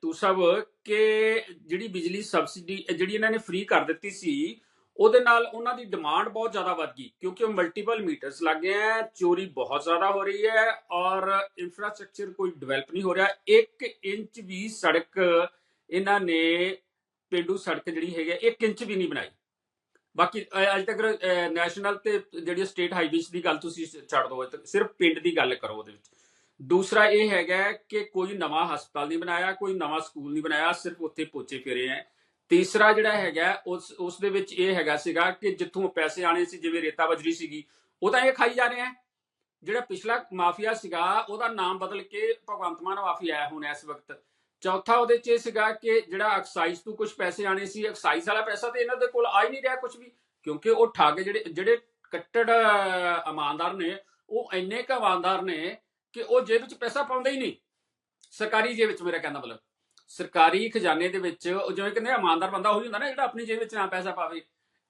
ਤੂੰ ਸਭ, ਕਿ ਜਿਹੜੀ ਬਿਜਲੀ ਸਬਸਿਡੀ ਜਿਹੜੀ ਇਹਨਾਂ ਨੇ ਫ੍ਰੀ ਕਰ ਦਿੱਤੀ ਸੀ ਉਹਦੇ ਨਾਲ ਉਹਨਾਂ ਦੀ ਡਿਮਾਂਡ ਬਹੁਤ ਜ਼ਿਆਦਾ ਵੱਧ ਗਈ, ਕਿਉਂਕਿ ਉਹ ਮਲਟੀਪਲ ਮੀਟਰਸ ਲੱਗ ਗਏ ਹੈ ਚੋਰੀ ਬਹੁਤ ਜ਼ਿਆਦਾ ਹੋ ਰਹੀ ਹੈ ਔਰ ਇਨਫਰਾਸਟ੍ਰਕਚਰ ਕੋਈ ਡਿਵੈਲਪ ਨਹੀਂ ਹੋ ਰਿਹਾ। 1 ਇੰਚ ਵੀ ਸੜਕ ਇਹਨਾਂ ਨੇ ਪਿੰਡੂ ਸੜਕ ਜਿਹੜੀ ਹੈਗੀ 1 ਇੰਚ ਵੀ ਨਹੀਂ ਬਣਾਈ। ਬਾਕੀ ਅੱਜ ਤੱਕ ਨੈਸ਼ਨਲ ਤੇ ਜਿਹੜੀ ਸਟੇਟ ਹਾਈਵੇਜ਼ ਦੀ ਗੱਲ ਤੁਸੀਂ ਛੱਡ ਦਿਓ ਸਿਰਫ ਪਿੰਡ ਦੀ ਗੱਲ ਕਰੋ ਉਹਦੇ ਵਿੱਚ। ਦੂਸਰਾ ਇਹ ਹੈਗਾ ਕਿ ਕੋਈ ਨਵਾਂ ਹਸਪਤਾਲ ਨਹੀਂ ਬਣਾਇਆ, ਕੋਈ ਨਵਾਂ ਸਕੂਲ ਨਹੀਂ ਬਣਾਇਆ, ਸਿਰਫ ਉੱਥੇ ਪੋਚੇ ਫਿਰੇ ਆ ਤੀਸਰਾ ਜਿਹੜਾ ਹੈਗਾ, ਉਸ ਉਸ ਦੇ ਵਿੱਚ ਇਹ ਹੈਗਾ ਸੀਗਾ ਕਿ ਜਿੱਥੋਂ ਪੈਸੇ ਆਣੇ ਸੀ, ਜਿਵੇਂ ਰੇਤਾ ਬਜਰੀ ਸੀਗੀ, ਉਹ ਤਾਂ ਇਹ ਖਾਈ ਜਾ ਰਹੇ ਆ ਜਿਹੜਾ ਪਿਛਲਾ ਮਾਫੀਆ ਸੀਗਾ, ਉਹਦਾ ਨਾਮ ਬਦਲ ਕੇ ਭਗਵੰਤ ਮਾਨ ਮਾਫੀਆ ਆਇਆ ਹੁਣ ਇਸ ਵਕਤ। ਚੌਥਾ ਉਹਦੇ ਚ ਇਹ ਸੀਗਾ ਕਿ ਜਿਹੜਾ ਐਕਸਾਈਜ਼ ਤੋਂ ਕੁਝ ਪੈਸੇ ਆਣੇ ਸੀ ਐਕਸਾਈਜ਼ ਵਾਲਾ ਪੈਸਾ ਤੇ ਇਹਨਾਂ ਦੇ ਕੋਲ ਆ ਹੀ ਨਹੀਂ ਰਿਹਾ ਕੁਝ ਵੀ, ਕਿਉਂਕਿ ਉਹ ਠੱਗ ਜਿਹੜੇ ਜਿਹੜੇ ਕੱਟੜ ਇਮਾਨਦਾਰ ਨੇ, ਉਹ ਇੰਨੇ ਕੁ ਇਮਾਨਦਾਰ ਨੇ ਕਿ ਉਹ ਜੇਬ ਵਿੱਚ ਪੈਸਾ ਪਾਉਂਦੇ ਹੀ ਨਹੀਂ। ਸਰਕਾਰੀ ਜੇਬ ਵਿੱਚ ਮੇਰਾ ਕਹਿੰਦਾ ਮਤਲਬ। ਸਰਕਾਰੀ ਖਜ਼ਾਨੇ ਦੇ ਵਿੱਚ ਜਿਵੇਂ ਕਹਿੰਦੇ ਇਮਾਨਦਾਰ ਬੰਦਾ ਉਹੀ ਹੁੰਦਾ ਨਾ ਜਿਹੜਾ ਆਪਣੀ ਜੇਬ ਵਿੱਚ ਨਾ ਪੈਸਾ ਪਾਵੇ।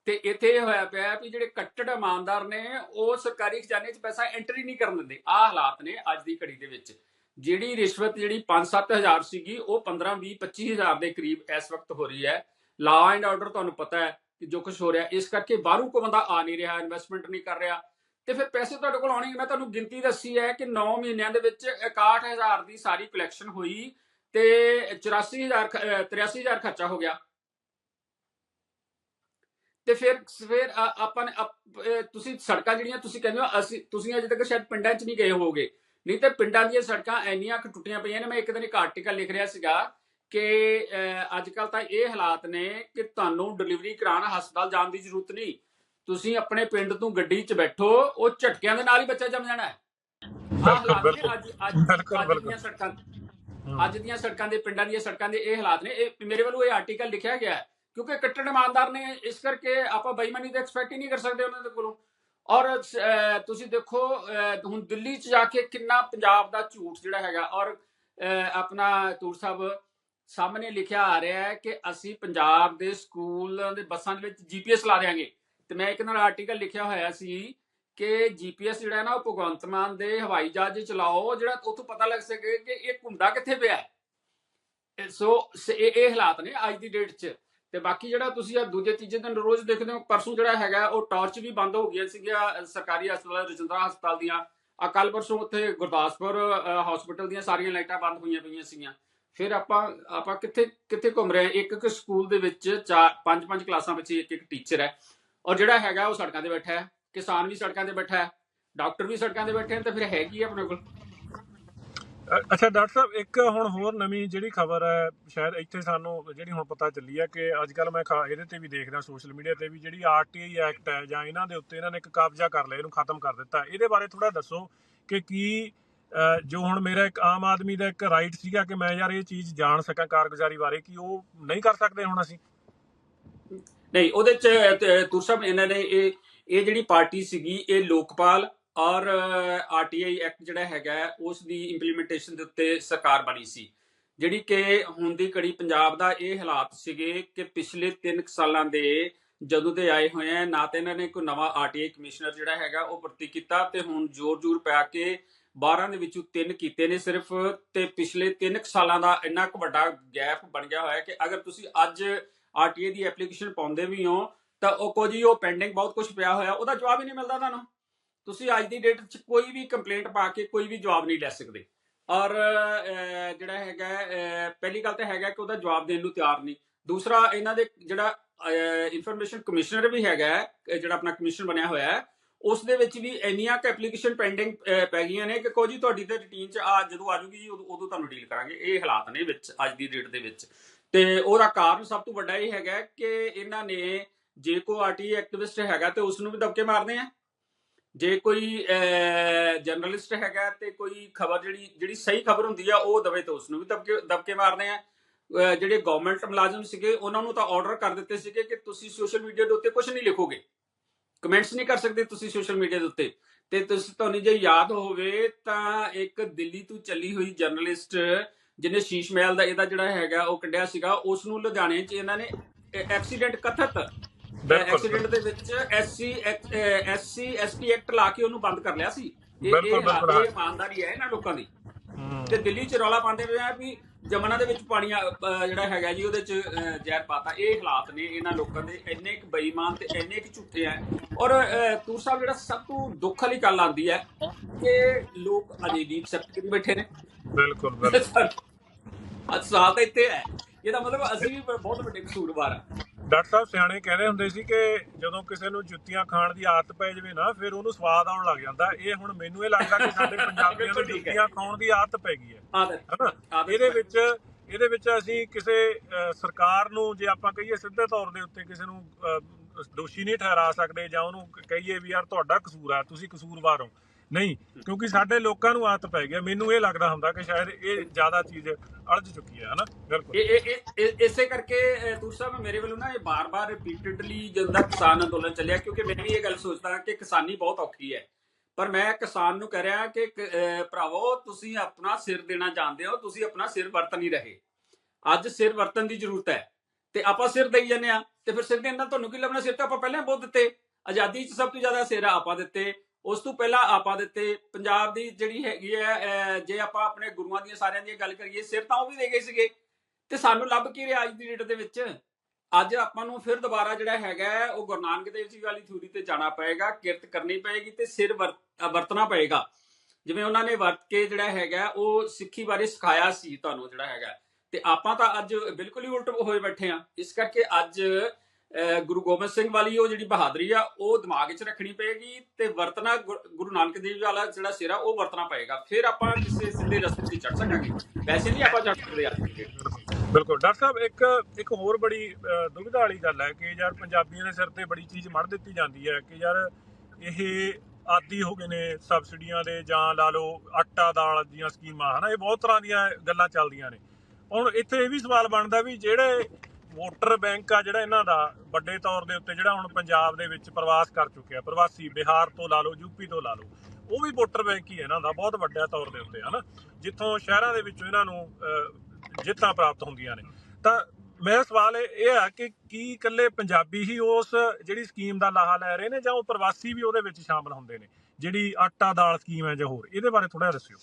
ਤੇ ਇੱਥੇ ਇਹ ਹੋਇਆ ਪਿਆ ਵੀ ਜਿਹੜੇ ਕੱਟੜ ਇਮਾਨਦਾਰ ਨੇ, ਉਹ ਸਰਕਾਰੀ ਖਜ਼ਾਨੇ 'ਚ ਪੈਸਾ ਐਂਟਰੀ ਨਹੀਂ ਕਰਨ ਦਿੰਦੇ। ਆਹ ਹਾਲਾਤ ਨੇ ਅੱਜ ਦੀ ਘੜੀ ਦੇ ਵਿੱਚ। ਜਿਹੜੀ ਰਿਸ਼ਵਤ ਜਿਹੜੀ 5-7000 ਸੀਗੀ, ਉਹ 15-20 25000 ਦੇ ਕਰੀਬ ਇਸ ਵਕਤ ਹੋ ਰਹੀ ਹੈ। ਲਾ ਐਂਡ ਆਰਡਰ ਤੁਹਾਨੂੰ ਪਤਾ ਹੈ ਕਿ ਜੋ ਕੁਝ ਹੋ ਰਿਹਾ, ਇਸ ਕਰਕੇ ਬਾਹਰੋਂ ਕੋ ਬੰਦਾ ਆ ਨਹੀਂ ਰਿਹਾ ਇਨਵੈਸਟਮੈਂਟ ਨਹੀਂ ਕਰ ਰਿਹਾ। ਤੇ ਫਿਰ ਪੈਸੇ ਤੁਹਾਡੇ ਕੋਲ ਆਉਣਗੇ। ਮੈਂ ਤੁਹਾਨੂੰ ਗਿਣਤੀ ਦੱਸੀ ਹੈ ਕਿ 9 ਮਹੀਨਿਆਂ ਦੇ ਵਿੱਚ 61000 ਦੀ ਸਾਰੀ ਕਲੈਕਸ਼ਨ ਹੋਈ। ਤੇ 84000 ਖ- ਅਹ 83000 ਖਰਚਾ ਹੋ ਗਿਆ। ਤੇ ਫਿਰ ਫਿਰ ਆਪਾਂ ਤੁਸੀਂ ਸੜਕਾਂ ਜਿਹੜੀਆਂ ਤੁਸੀਂ ਕਹਿੰਦੇ ਹੋ ਅਸੀਂ ਤੁਸੀਂ ਅਜੇ ਤੱਕ ਸ਼ਾਇਦ ਪਿੰਡਾਂ 'ਚ ਨਹੀਂ ਗਏ ਹੋਵੋਗੇ। ਨਹੀਂ ਤੇ ਪਿੰਡਾਂ ਦੀਆਂ ਸੜਕਾਂ ਇੰਨੀਆਂ ਕੁ ਟੁੱਟੀਆਂ ਪਈਆਂ ਨੇ ਮੈਂ ਇੱਕ ਦਿਨ ਇੱਕ ਆਰਟੀਕਲ ਲਿਖ ਰਿਹਾ ਸੀਗਾ ਕਿ ਅੱਜ ਕੱਲ ਤਾਂ ਇਹ ਹਾਲਾਤ ਨੇ ਕਿ ਤੁਹਾਨੂੰ ਡਿਲੀਵਰੀ ਕਰਾਉਣ ਹਸਪਤਾਲ ਜਾਣ ਦੀ ਜ਼ਰੂਰਤ ਨਹੀਂ। ਤੁਸੀਂ ਆਪਣੇ ਪਿੰਡ ਤੋਂ ਗੱਡੀ 'ਚ ਬੈਠੋ ਉਹ ਝਟਕਿਆਂ ਦੇ ਨਾਲ ਹੀ ਬੱਚਾ ਜੰਮ ਜਾਣਾ ਹੈ। ਬਿਲਕੁਲ, ਬਿਲਕੁਲ। ਸੜਕਾਂ ਅੱਜ ਦੀਆਂ ਸੜਕਾਂ ਦੇ, ਪਿੰਡਾਂ ਦੀਆਂ ਸੜਕਾਂ ਦੇ ਇਹ ਹਾਲਾਤ ਨੇ। ਇਹ ਮੇਰੇ ਵੱਲੋਂ ਇਹ ਆਰਟੀਕਲ ਲਿਖਿਆ ਗਿਆ ਹੈ, ਕਿਉਂਕਿ ਕੱਟੜ ਇਮਾਨਦਾਰ ਨੇ ਇਸ ਕਰਕੇ ਆਪਾਂ ਬੇਈਮਾਨੀ ਤਾਂ ਐਕਸਪੈਕਟ ਹੀ ਨਹੀਂ ਕਰ ਸਕਦੇ ਉਹਨਾਂ ਦੇ ਕੋਲੋਂ। ਔਰ ਤੁਸੀਂ ਦੇਖੋ ਹੁਣ ਦਿੱਲੀ 'ਚ ਜਾ ਕੇ ਕਿੰਨਾ ਪੰਜਾਬ ਦਾ ਝੂਠ ਜਿਹੜਾ ਹੈਗਾ। ਔਰ ਆਪਣਾ ਤੂਰ ਸਾਹਿਬ ਸਾਹਮਣੇ ਲਿਖਿਆ ਆ ਰਿਹਾ ਹੈ ਕਿ ਅਸੀਂ ਪੰਜਾਬ ਦੇ ਸਕੂਲ ਦੇ ਬੱਸਾਂ ਦੇ ਵਿੱਚ ਜੀਪੀਐਸ ਲਾ ਦਿਆਂਗੇ। ਤੇ ਮੈਂ ਇੱਕ ਨਾਲ ਆਰਟੀਕਲ ਲਿਖਿਆ ਹੋਇਆ ਸੀ ਕਿ ਜੀਪੀਐਸ ਜਿਹੜਾ ਹੈ ਨਾ, ਉਹ ਭਗਵੰਤ ਮਾਨ ਦੇ ਹਵਾਈ ਜਹਾਜ਼ ਚਲਾਓ, ਜਿਹੜਾ ਉੱਥੋਂ ਪਤਾ ਲੱਗ ਸਕੇ ਕਿ ਇਹ ਘੁੰਮਦਾ ਕਿੱਥੇ ਪਿਆ ਹੈ। ਸੋ ਇਹ ਇਹ ਹਾਲਾਤ ਨੇ ਅੱਜ ਦੀ ਡੇਟ 'ਚ। ਤੇ ਬਾਕੀ ਜਿਹੜਾ ਤੁਸੀਂ ਆ ਦੂਜੇ, ਤੀਜੇ ਦਿਨ ਰੋਜ਼ ਦੇਖਦੇ ਹੋ, ਪਰਸੋਂ ਜਿਹੜਾ ਹੈਗਾ, ਉਹ ਟਾਰਚ ਵੀ ਬੰਦ ਹੋ ਗਈਆਂ ਸੀਗੀਆਂ ਸਰਕਾਰੀ ਹਸਪਤਾਲ, ਰਜਿੰਦਰਾ ਹਸਪਤਾਲ ਦੀਆਂ। ਆ ਕੱਲ ਪਰਸੋਂ ਉੱਥੇ ਗੁਰਦਾਸਪੁਰ ਹਸਪੀਟਲ ਦੀਆਂ ਸਾਰੀਆਂ ਲਾਈਟਾਂ ਬੰਦ ਹੋਈਆਂ ਪਈਆਂ ਸੀਗੀਆਂ। ਫਿਰ ਆਪਾਂ ਆਪਾਂ ਕਿੱਥੇ ਕਿੱਥੇ ਘੁੰਮ ਰਹੇ ਹਾਂ? ਇੱਕ ਇੱਕ ਸਕੂਲ ਦੇ ਵਿੱਚ ਚਾਰ ਪੰਜ ਪੰਜ ਕਲਾਸਾਂ ਵਿੱਚ ਇੱਕ ਇੱਕ ਟੀਚਰ ਹੈ। ਔਰ ਜਿਹੜਾ ਹੈਗਾ, ਉਹ ਸੜਕਾਂ ਤੇ ਬੈਠਾ ਹੈ। ਕਿਸਾਨ ਵੀ ਸੜਕਾਂ ਤੇ ਬੈਠਾ ਹੈ ਡਾਕਟਰ ਵੀ ਸੜਕਾਂ ਤੇ ਬੈਠੇ ਹਨ ਤੇ ਫਿਰ ਹੈ ਕੀ ਆਪਣੇ ਕੋਲ? ਅੱਛਾ ਡਾਕਟਰ ਸਾਹਿਬ ਇੱਕ ਹੁਣ ਹੋਰ ਨਵੀਂ ਜਿਹੜੀ ਖਬਰ ਹੈ ਸ਼ਾਇਦ ਇੱਥੇ ਸਾਨੂੰ ਜਿਹੜੀ ਹੁਣ ਪਤਾ ਚੱਲੀ ਹੈ ਕਿ ਅੱਜ ਕੱਲ ਮੈਂ ਇਹਦੇ ਤੇ ਵੀ ਦੇਖਦਾ ਸੋਸ਼ਲ ਮੀਡੀਆ ਤੇ ਵੀ ਜਿਹੜੀ ਆਰਟੀਆਈ ਐਕਟ ਹੈ ਜਾਂ ਇਹਨਾਂ ਦੇ ਉੱਤੇ ਇਹਨਾਂ ਨੇ ਇੱਕ ਕਬਜ਼ਾ ਕਰ ਲਿਆ ਇਹਨੂੰ ਖਤਮ ਕਰ ਦਿੱਤਾ। ਇਹਦੇ ਬਾਰੇ ਥੋੜਾ ਦੱਸੋ ਕਿ ਕੀ ਜੋ ਹੁਣ ਮੇਰਾ ਇੱਕ ਆਮ ਆਦਮੀ ਦਾ ਇੱਕ ਰਾਈਟ ਸੀਗਾ ਕਿ ਮੈਂ ਯਾਰ ਇਹ ਚੀਜ਼ ਜਾਣ ਸਕਾਂ ਕਾਰਗੁਜ਼ਾਰੀ ਬਾਰੇ ਕਿ ਉਹ ਨਹੀਂ ਕਰ ਸਕਦੇ ਹੁਣ ਅਸੀਂ? ਨਹੀਂ ਉਹਦੇ ਚ ਤੁਰ ਸਾਹਿਬ ਇਹਨਾਂ ਨੇ ਇਹ ਇਹ ਜਿਹੜੀ ਪਾਰਟੀ ਸੀਗੀ, ਇਹ ਲੋਕਪਾਲ ਔਰ ਆਰਟੀਆਈ ਐਕਟ ਜਿਹੜਾ ਹੈਗਾ, ਉਸ ਦੀ ਇੰਪਲੀਮੈਂਟੇਸ਼ਨ ਦੇ ਉੱਤੇ ਸਰਕਾਰ ਬਣੀ ਸੀ। ਜਿਹੜੀ ਕਿ ਹੁਣ ਦੀ ਕੜੀ ਪੰਜਾਬ ਦਾ ਇਹ ਹਾਲਾਤ ਸੀਗੇ ਕਿ ਪਿਛਲੇ 3 ਸਾਲਾਂ ਦੇ ਜਦੋਂ ਦੇ ਆਏ ਹੋਏ ਆ, ਨਾ ਤੇ ਇਹਨਾਂ ਨੇ ਕੋਈ ਨਵਾਂ ਆਰਟੀਆਈ ਕਮਿਸ਼ਨਰ ਜਿਹੜਾ ਹੈਗਾ ਉਹ ਭਰਤੀ ਕੀਤਾ ਤੇ ਹੁਣ ਜ਼ੋਰ-ਜ਼ੋਰ ਪਾ ਕੇ 12 ਦੇ ਵਿੱਚੋਂ 3 ਕੀਤੇ ਨੇ ਸਿਰਫ ਤੇ ਪਿਛਲੇ 3 ਸਾਲਾਂ ਦਾ ਇੰਨਾ ਕੁ ਵੱਡਾ ਗੈਪ ਬਣ ਗਿਆ ਹੋਇਆ ਕਿ ਅਗਰ ਤੁਸੀਂ ਅੱਜ ਆਰਟੀਏ ਦੀ ਐਪਲੀਕੇਸ਼ਨ ਪਾਉਂਦੇ ਵੀ ਹੋ ਤਾਂ ਉਹ ਕੋ ਜੀ, ਉਹ ਪੈਂਡਿੰਗ ਬਹੁਤ ਕੁਝ ਪਿਆ ਹੋਇਆ, ਉਹਦਾ ਜਵਾਬ ਹੀ ਨਹੀਂ ਮਿਲਦਾ ਤੁਹਾਨੂੰ। ਤੁਸੀਂ ਅੱਜ ਦੀ ਡੇਟ 'ਚ ਕੋਈ ਵੀ ਕੰਪਲੇਂਟ ਪਾ ਕੇ ਕੋਈ ਵੀ ਜਵਾਬ ਨਹੀਂ ਲੈ ਸਕਦੇ। ਔਰ ਜਿਹੜਾ ਹੈਗਾ ਪਹਿਲੀ ਗੱਲ ਤਾਂ ਹੈਗਾ ਕਿ ਉਹਦਾ ਜਵਾਬ ਦੇਣ ਨੂੰ ਤਿਆਰ ਨਹੀਂ। ਦੂਸਰਾ, ਇਹਨਾਂ ਦੇ ਜਿਹੜਾ ਇਨਫੋਰਮੇਸ਼ਨ ਕਮਿਸ਼ਨਰ ਵੀ ਹੈਗਾ ਜਿਹੜਾ ਆਪਣਾ ਕਮਿਸ਼ਨ ਬਣਿਆ ਹੋਇਆ ਹੈ ਉਸ ਦੇ ਵਿੱਚ ਵੀ ਇੰਨੀਆਂ ਕ ਐਪਲੀਕੇਸ਼ਨ ਪੈਂਡਿੰਗ ਪੈ ਗਈਆਂ ਨੇ ਕਿ ਕੋਈ ਜੀ, ਤੁਹਾਡੀ ਤਾਂ ਰੂਟੀਨ 'ਚ ਆ, ਜਦੋਂ ਆ ਜੂਗੀ ਜੀ ਉਦੋਂ ਉਦੋਂ ਤੁਹਾਨੂੰ ਡੀਲ ਕਰਾਂਗੇ। ਇਹ ਹਾਲਾਤ ਨੇ ਵਿੱਚ, ਅੱਜ ਦੀ ਡੇਟ ਦੇ ਵਿੱਚ। ਤੇ ਉਹਦਾ ਕਾਰਨ ਸਭ ਤੋਂ ਵੱਡਾ ਇਹ ਹੈਗਾ ਕਿ ਇਹਨਾਂ ਨੇ ਜੇ ਕੋਈ ਆਰਟੀ ਐਕਟਿਵਿਸਟ ਹੈਗਾ ਤੇ ਉਸ ਨੂੰ ਵੀ ਦਬਕੇ ਮਾਰਦੇ ਆ। ਜੇ ਕੋਈ ਜਰਨਲਿਸਟ ਹੈਗਾ ਤੇ ਕੋਈ ਖਬਰ ਜਿਹੜੀ ਜਿਹੜੀ ਸਹੀ ਖਬਰ ਹੁੰਦੀ ਆ, ਉਹ ਦਵੇ ਤੇ ਉਸ ਨੂੰ ਵੀ ਦਬਕੇ ਦਬਕੇ ਮਾਰਦੇ ਆ। ਜਿਹੜੇ ਗਵਰਨਮੈਂਟ ਮੁਲਾਜ਼ਮ ਸੀਗੇ, ਉਹਨਾਂ ਨੂੰ ਤਾਂ ਆਰਡਰ ਕਰ ਦਿੱਤੇ ਸੀਗੇ ਕਿ ਤੁਸੀਂ ਸੋਸ਼ਲ ਮੀਡੀਆ ਦੇ ਉੱਤੇ ਕੁਝ ਨਹੀਂ ਲਿਖੋਗੇ। ਕਮੈਂਟਸ ਨਹੀਂ ਕਰ ਸਕਦੇ ਤੁਸੀਂ ਸੋਸ਼ਲ ਮੀਡੀਆ ਦੇ ਉੱਤੇ। ਤੇ ਤੁਸੀਂ, ਤੁਹਾਨੂੰ ਜੇ ਯਾਦ ਹੋਵੇ ਤਾਂ ਇੱਕ ਦਿੱਲੀ ਤੋਂ ਚੱਲੀ ਹੋਈ ਜਰਨਲਿਸਟ ਜਿਹਨੇ ਸ਼ੀਸ਼ ਮਹਿਲ ਦਾ ਇਹਦਾ ਜਿਹੜਾ ਹੈਗਾ, ਉਹ ਕੱਢਿਆ ਸੀਗਾ ਉਸ ਨੂੰ ਲੁਧਿਆਣੇ 'ਚ ਇਹਨਾਂ ਨੇ ਐਕਸੀਡੈਂਟ ਕਥਤ ਐਕਸੀਡੈਂਟ ਦੇ ਵਿੱਚ ਐਸਸੀ ਐਸਸੀ ਐਸਟੀ ਐਕਟ ਲਾ ਕੇ ਉਹਨੂੰ ਬੰਦ ਕਰ ਲਿਆ ਸੀ। ਇਹ ਇਹ ਇਮਾਨਦਾਰੀ ਹੈ ਇਹਨਾਂ ਲੋਕਾਂ ਦੀ। ਤੇ ਦਿੱਲੀ 'ਚ ਰੌਲਾ ਪਾਉਂਦੇ ਪਏ ਆ ਵੀ ਜਮਨਾ ਦੇ ਵਿੱਚ ਪਾਣੀ ਜਿਹੜਾ ਹੈਗਾ ਜੀ ਉਹਦੇ 'ਚ ਜ਼ਹਿਰ ਪਾਤਾ। ਇਹ ਹਾਲਾਤ ਨੇ ਇਹਨਾਂ ਲੋਕਾਂ ਦੇ। ਇੰਨੇ ਕੁ ਬੇਈਮਾਨ ਤੇ ਇੰਨੇ ਕੁ ਝੂਠੇ ਆ। ਔਰ ਤੂਰ ਸਾਹਿਬ ਜਿਹੜਾ ਸਭ ਤੋਂ ਦੁੱਖ ਵਾਲੀ ਗੱਲ ਆਉਂਦੀ ਹੈ ਕਿ ਲੋਕ ਅਜੇ ਵੀ ਐਕਸੈਪਟ ਕਰੀ ਬੈਠੇ ਨੇ। ਬਿਲਕੁਲ ਬਿਲਕੁਲ। *laughs* ਅੱਜ ਸਵਾਲ ਤਾਂ ਇੱਥੇ ਹੈ। ਇਹਦਾ ਮਤਲਬ ਅਸੀਂ ਵੀ ਬਹੁਤ ਵੱਡੇ ਕਸੂਰਵਾਰ ਆ ਡਾਕਟਰ ਸਾਹਿਬ ਸਿਆਣੇ ਕਹਿੰਦੇ ਹੁੰਦੇ ਸੀ ਕਿ ਜਦੋਂ ਕਿਸੇ ਨੂੰ ਜੁੱਤੀਆਂ ਖਾਣ ਦੀ ਆਦਤ ਪੈ ਜਾਵੇ ਨਾ ਫਿਰ ਉਹਨੂੰ ਸਵਾਦ ਆਉਣ ਲੱਗ ਜਾਂਦਾ। ਇਹ ਹੁਣ ਮੈਨੂੰ ਇਹ ਲੱਗਦਾ ਕਿ ਸਾਡੇ *laughs* ਪੰਜਾਬੀਆਂ ਨੂੰ। ਜੁੱਤੀਆਂ ਖਾਣ ਦੀ ਆਦਤ ਪੈ ਗਈ ਹੈ। ਹਨਾ? ਇਹਦੇ ਵਿੱਚ ਇਹਦੇ ਵਿੱਚ ਅਸੀਂ ਕਿਸੇ ਸਰਕਾਰ ਨੂੰ ਜੇ ਆਪਾਂ ਕਹੀਏ ਸਿੱਧੇ ਤੌਰ ਦੇ ਉੱਤੇ ਕਿਸੇ ਨੂੰ ਦੋਸ਼ੀ ਨਹੀਂ ਠਹਿਰਾ ਸਕਦੇ ਜਾਂ ਉਹਨੂੰ ਕਹੀਏ ਵੀ ਯਾਰ ਤੁਹਾਡਾ ਕਸੂਰ ਹੈ ਤੁਸੀਂ ਕਸੂਰਵਾਰ ਹੋ। ਨਹੀਂ, ਕਿਉਂਕਿ ਸਾਡੇ ਲੋਕਾਂ ਨੂੰ ਆਦਤ ਪੈ ਗਈ ਮੈਨੂੰ ਇਹ ਲੱਗਦਾ ਹੁੰਦਾ ਕਿ ਸ਼ਾਇਦ ਇਹ ਜ਼ਿਆਦਾ ਚੀਜ਼ ਅਲਝ ਚੁੱਕੀ ਹੈ, ਹਨਾ? ਬਿਲਕੁਲ। ਇਹ ਇਸੇ ਕਰਕੇ ਤੂਰ ਸਾਹਿਬ, ਮੇਰੇ ਵੱਲੋਂ ਨਾ ਇਹ ਬਾਰ-ਬਾਰ ਰਿਪੀਟਡਲੀ ਜਦੋਂ ਦਾ ਕਿਸਾਨ ਅੰਦੋਲਨ ਚੱਲਿਆ, ਕਿਉਂਕਿ ਮੈਂ ਵੀ ਇਹ ਗੱਲ ਸੋਚਦਾ ਕਿ ਕਿਸਾਨੀ ਬਹੁਤ ਔਖੀ ਹੈ। ਪਰ ਮੈਂ ਕਿਸਾਨ ਨੂੰ ਕਹਿ ਰਿਹਾ ਕਿ ਭਰਾਵੋ, ਤੁਸੀਂ ਆਪਣਾ ਸਿਰ ਦੇਣਾ ਜਾਣਦੇ ਹੋ, ਤੁਸੀਂ ਆਪਣਾ ਸਿਰ ਵਰਤ ਨਹੀਂ ਰਹੇ। ਅੱਜ ਸਿਰ ਵਰਤਣ ਦੀ ਜ਼ਰੂਰਤ ਹੈ। ਤੇ ਆਪਾਂ ਸਿਰ ਦੇਈ ਜਾਂਦੇ ਆ ਤੇ ਫਿਰ ਸਿਰ ਦੇਣ ਨਾਲ ਤੁਹਾਨੂੰ ਕੀ ਲੱਭਣਾ? ਸਿਰ ਤਾਂ ਆਪਾਂ ਪਹਿਲਾਂ ਬਹੁਤ ਦਿੱਤੇ। ਆਜ਼ਾਦੀ 'ਚ ਸਭ ਤੋਂ ਜ਼ਿਆਦਾ ਸਿਰ ਆਪਾਂ ਦਿੱਤੇ। ਉਸ ਤੋਂ ਪਹਿਲਾਂ ਆਪਾਂ ਦਿੱਤੇ ਪੰਜਾਬ ਦੀ ਜਿਹੜੀ ਹੈਗੀ ਹੈ ਜੇ ਆਪਾਂ ਆਪਣੇ ਗੁਰੂਆਂ ਦੀਆਂ ਸਾਰਿਆਂ ਦੀ ਗੱਲ ਕਰੀਏ, ਸਿਰ ਤਾਂ ਉਹ ਵੀ ਦੇ ਗਏ ਸੀਗੇ। ਤੇ ਸਾਨੂੰ ਲੱਭ ਕੀ ਰਿਹਾ ਅੱਜ ਦੀ ਡੇਟ ਦੇ ਵਿੱਚ? ਅੱਜ ਆਪਾਂ ਨੂੰ ਫਿਰ ਦੁਬਾਰਾ ਜਿਹੜਾ ਹੈਗਾ ਉਹ ਗੁਰੂ ਨਾਨਕ ਦੇਵ ਜੀ ਵਾਲੀ ਥਿਊਰੀ ਤੇ ਜਾਣਾ ਪਏਗਾ, ਕਿਰਤ ਕਰਨੀ ਪਏਗੀ ਤੇ ਸਿਰ ਵਰ- ਵਰਤਣਾ ਪਏਗਾ। ਜਿਵੇਂ ਉਹਨਾਂ ਨੇ ਵਰਤ ਕੇ ਜਿਹੜਾ ਹੈਗਾ ਉਹ ਸਿੱਖੀ ਬਾਰੇ ਸਿਖਾਇਆ ਸੀ ਤੁਹਾਨੂੰ ਜਿਹੜਾ ਹੈਗਾ ਤੇ ਆਪਾਂ ਤਾਂ ਅੱਜ ਬਿਲਕੁਲ ਹੀ ਉਲਟ ਹੋਏ ਬੈਠੇ ਆ ਇਸ ਕਰਕੇ ਅੱਜ ਗੁਰੂ ਗੋਬਿੰਦ ਸਿੰਘ ਵਾਲੀ ਉਹ ਜਿਹੜੀ ਬਹਾਦਰੀ ਆ ਉਹ ਦਿਮਾਗ 'ਚ ਰੱਖਣੀ ਪਏਗੀ ਤੇ ਵਰਤਣਾ ਗੁਰੂ ਨਾਨਕ ਦੇਵ ਜੀ ਵਾਲਾ ਜਿਹੜਾ ਸਿਰ ਉਹ ਵਰਤਣਾ ਪਏਗਾ। ਫਿਰ ਆਪਾਂ ਕਿਸੇ ਸਿੱਧੇ ਰਸਤੇ ਤੇ ਚੜ ਸਕਾਂਗੇ। ਵੈਸੇ ਨਹੀਂ ਆਪਾਂ ਚੜ ਸਕਦੇ ਅੱਜ ਬਿਲਕੁਲ। ਡਾਕਟਰ ਸਾਹਿਬ ਇੱਕ ਇੱਕ ਹੋਰ ਬੜੀ ਅਹ, ਵਾਲੀ ਗੱਲ ਹੈ ਕਿ ਯਾਰ ਪੰਜਾਬੀਆਂ ਦੇ ਸਿਰ ਤੇ ਬੜੀ ਚੀਜ਼ ਮੜ ਦਿੱਤੀ ਜਾਂਦੀ ਹੈ ਕਿ ਯਾਰ ਇਹ ਆਦੀ ਹੋ ਗਏ ਨੇ ਸਬਸਿਡੀਆਂ ਦੇ ਜਾਂ ਲਾ ਲਓ ਆਟਾ ਦਾਲ ਦੀਆਂ ਸਕੀਮਾਂ ਹਨਾ ਇਹ ਬਹੁਤ ਤਰ੍ਹਾਂ ਦੀਆਂ ਗੱਲਾਂ ਚੱਲਦੀਆਂ ਨੇ। ਹੁਣ ਇੱਥੇ ਇਹ ਵੀ ਸਵਾਲ ਬਣਦਾ ਵੀ ਜਿਹੜੇ ਵੋਟਰ ਬੈਂਕ ਆ ਜਿਹੜਾ ਇਹਨਾਂ ਦਾ, ਵੱਡੇ ਤੌਰ ਦੇ ਉੱਤੇ ਜਿਹੜਾ ਹੁਣ ਪੰਜਾਬ ਦੇ ਵਿੱਚ ਪ੍ਰਵਾਸ ਕਰ ਚੁੱਕਿਆ, ਪ੍ਰਵਾਸੀ ਬਿਹਾਰ ਤੋਂ ਲਾ ਲਓ ਯੂਪੀ ਤੋਂ ਲਾ ਲਓ, ਉਹ ਵੀ ਵੋਟਰ ਬੈਂਕ ਹੀ ਹੈ ਇਹਨਾਂ ਦਾ, ਬਹੁਤ ਵੱਡਾ ਤੌਰ ਦੇ ਉੱਤੇ, ਹਨਾ? ਜਿੱਥੋਂ ਸ਼ਹਿਰਾਂ ਦੇ ਵਿੱਚੋਂ ਇਹਨਾਂ ਨੂੰ ਜਿੱਤਾਂ ਪ੍ਰਾਪਤ ਹੁੰਦੀਆਂ ਨੇ। ਤਾਂ ਮੇਰਾ ਸਵਾਲ ਇਹ ਇਹ ਆ ਕਿ ਕੀ ਇਕੱਲੇ ਪੰਜਾਬੀ ਹੀ ਉਸ ਜਿਹੜੀ ਸਕੀਮ ਦਾ ਲਾਹਾ ਲੈ ਰਹੇ ਨੇ ਜਾਂ ਉਹ ਪ੍ਰਵਾਸੀ ਵੀ ਉਹਦੇ ਵਿੱਚ ਸ਼ਾਮਲ ਹੁੰਦੇ ਨੇ? ਜਿਹੜੀ ਆਟਾ ਦਾਲ ਸਕੀਮ ਹੈ ਜਾਂ ਹੋਰ, ਇਹਦੇ ਬਾਰੇ ਥੋੜਾ ਦੱਸਿਓ।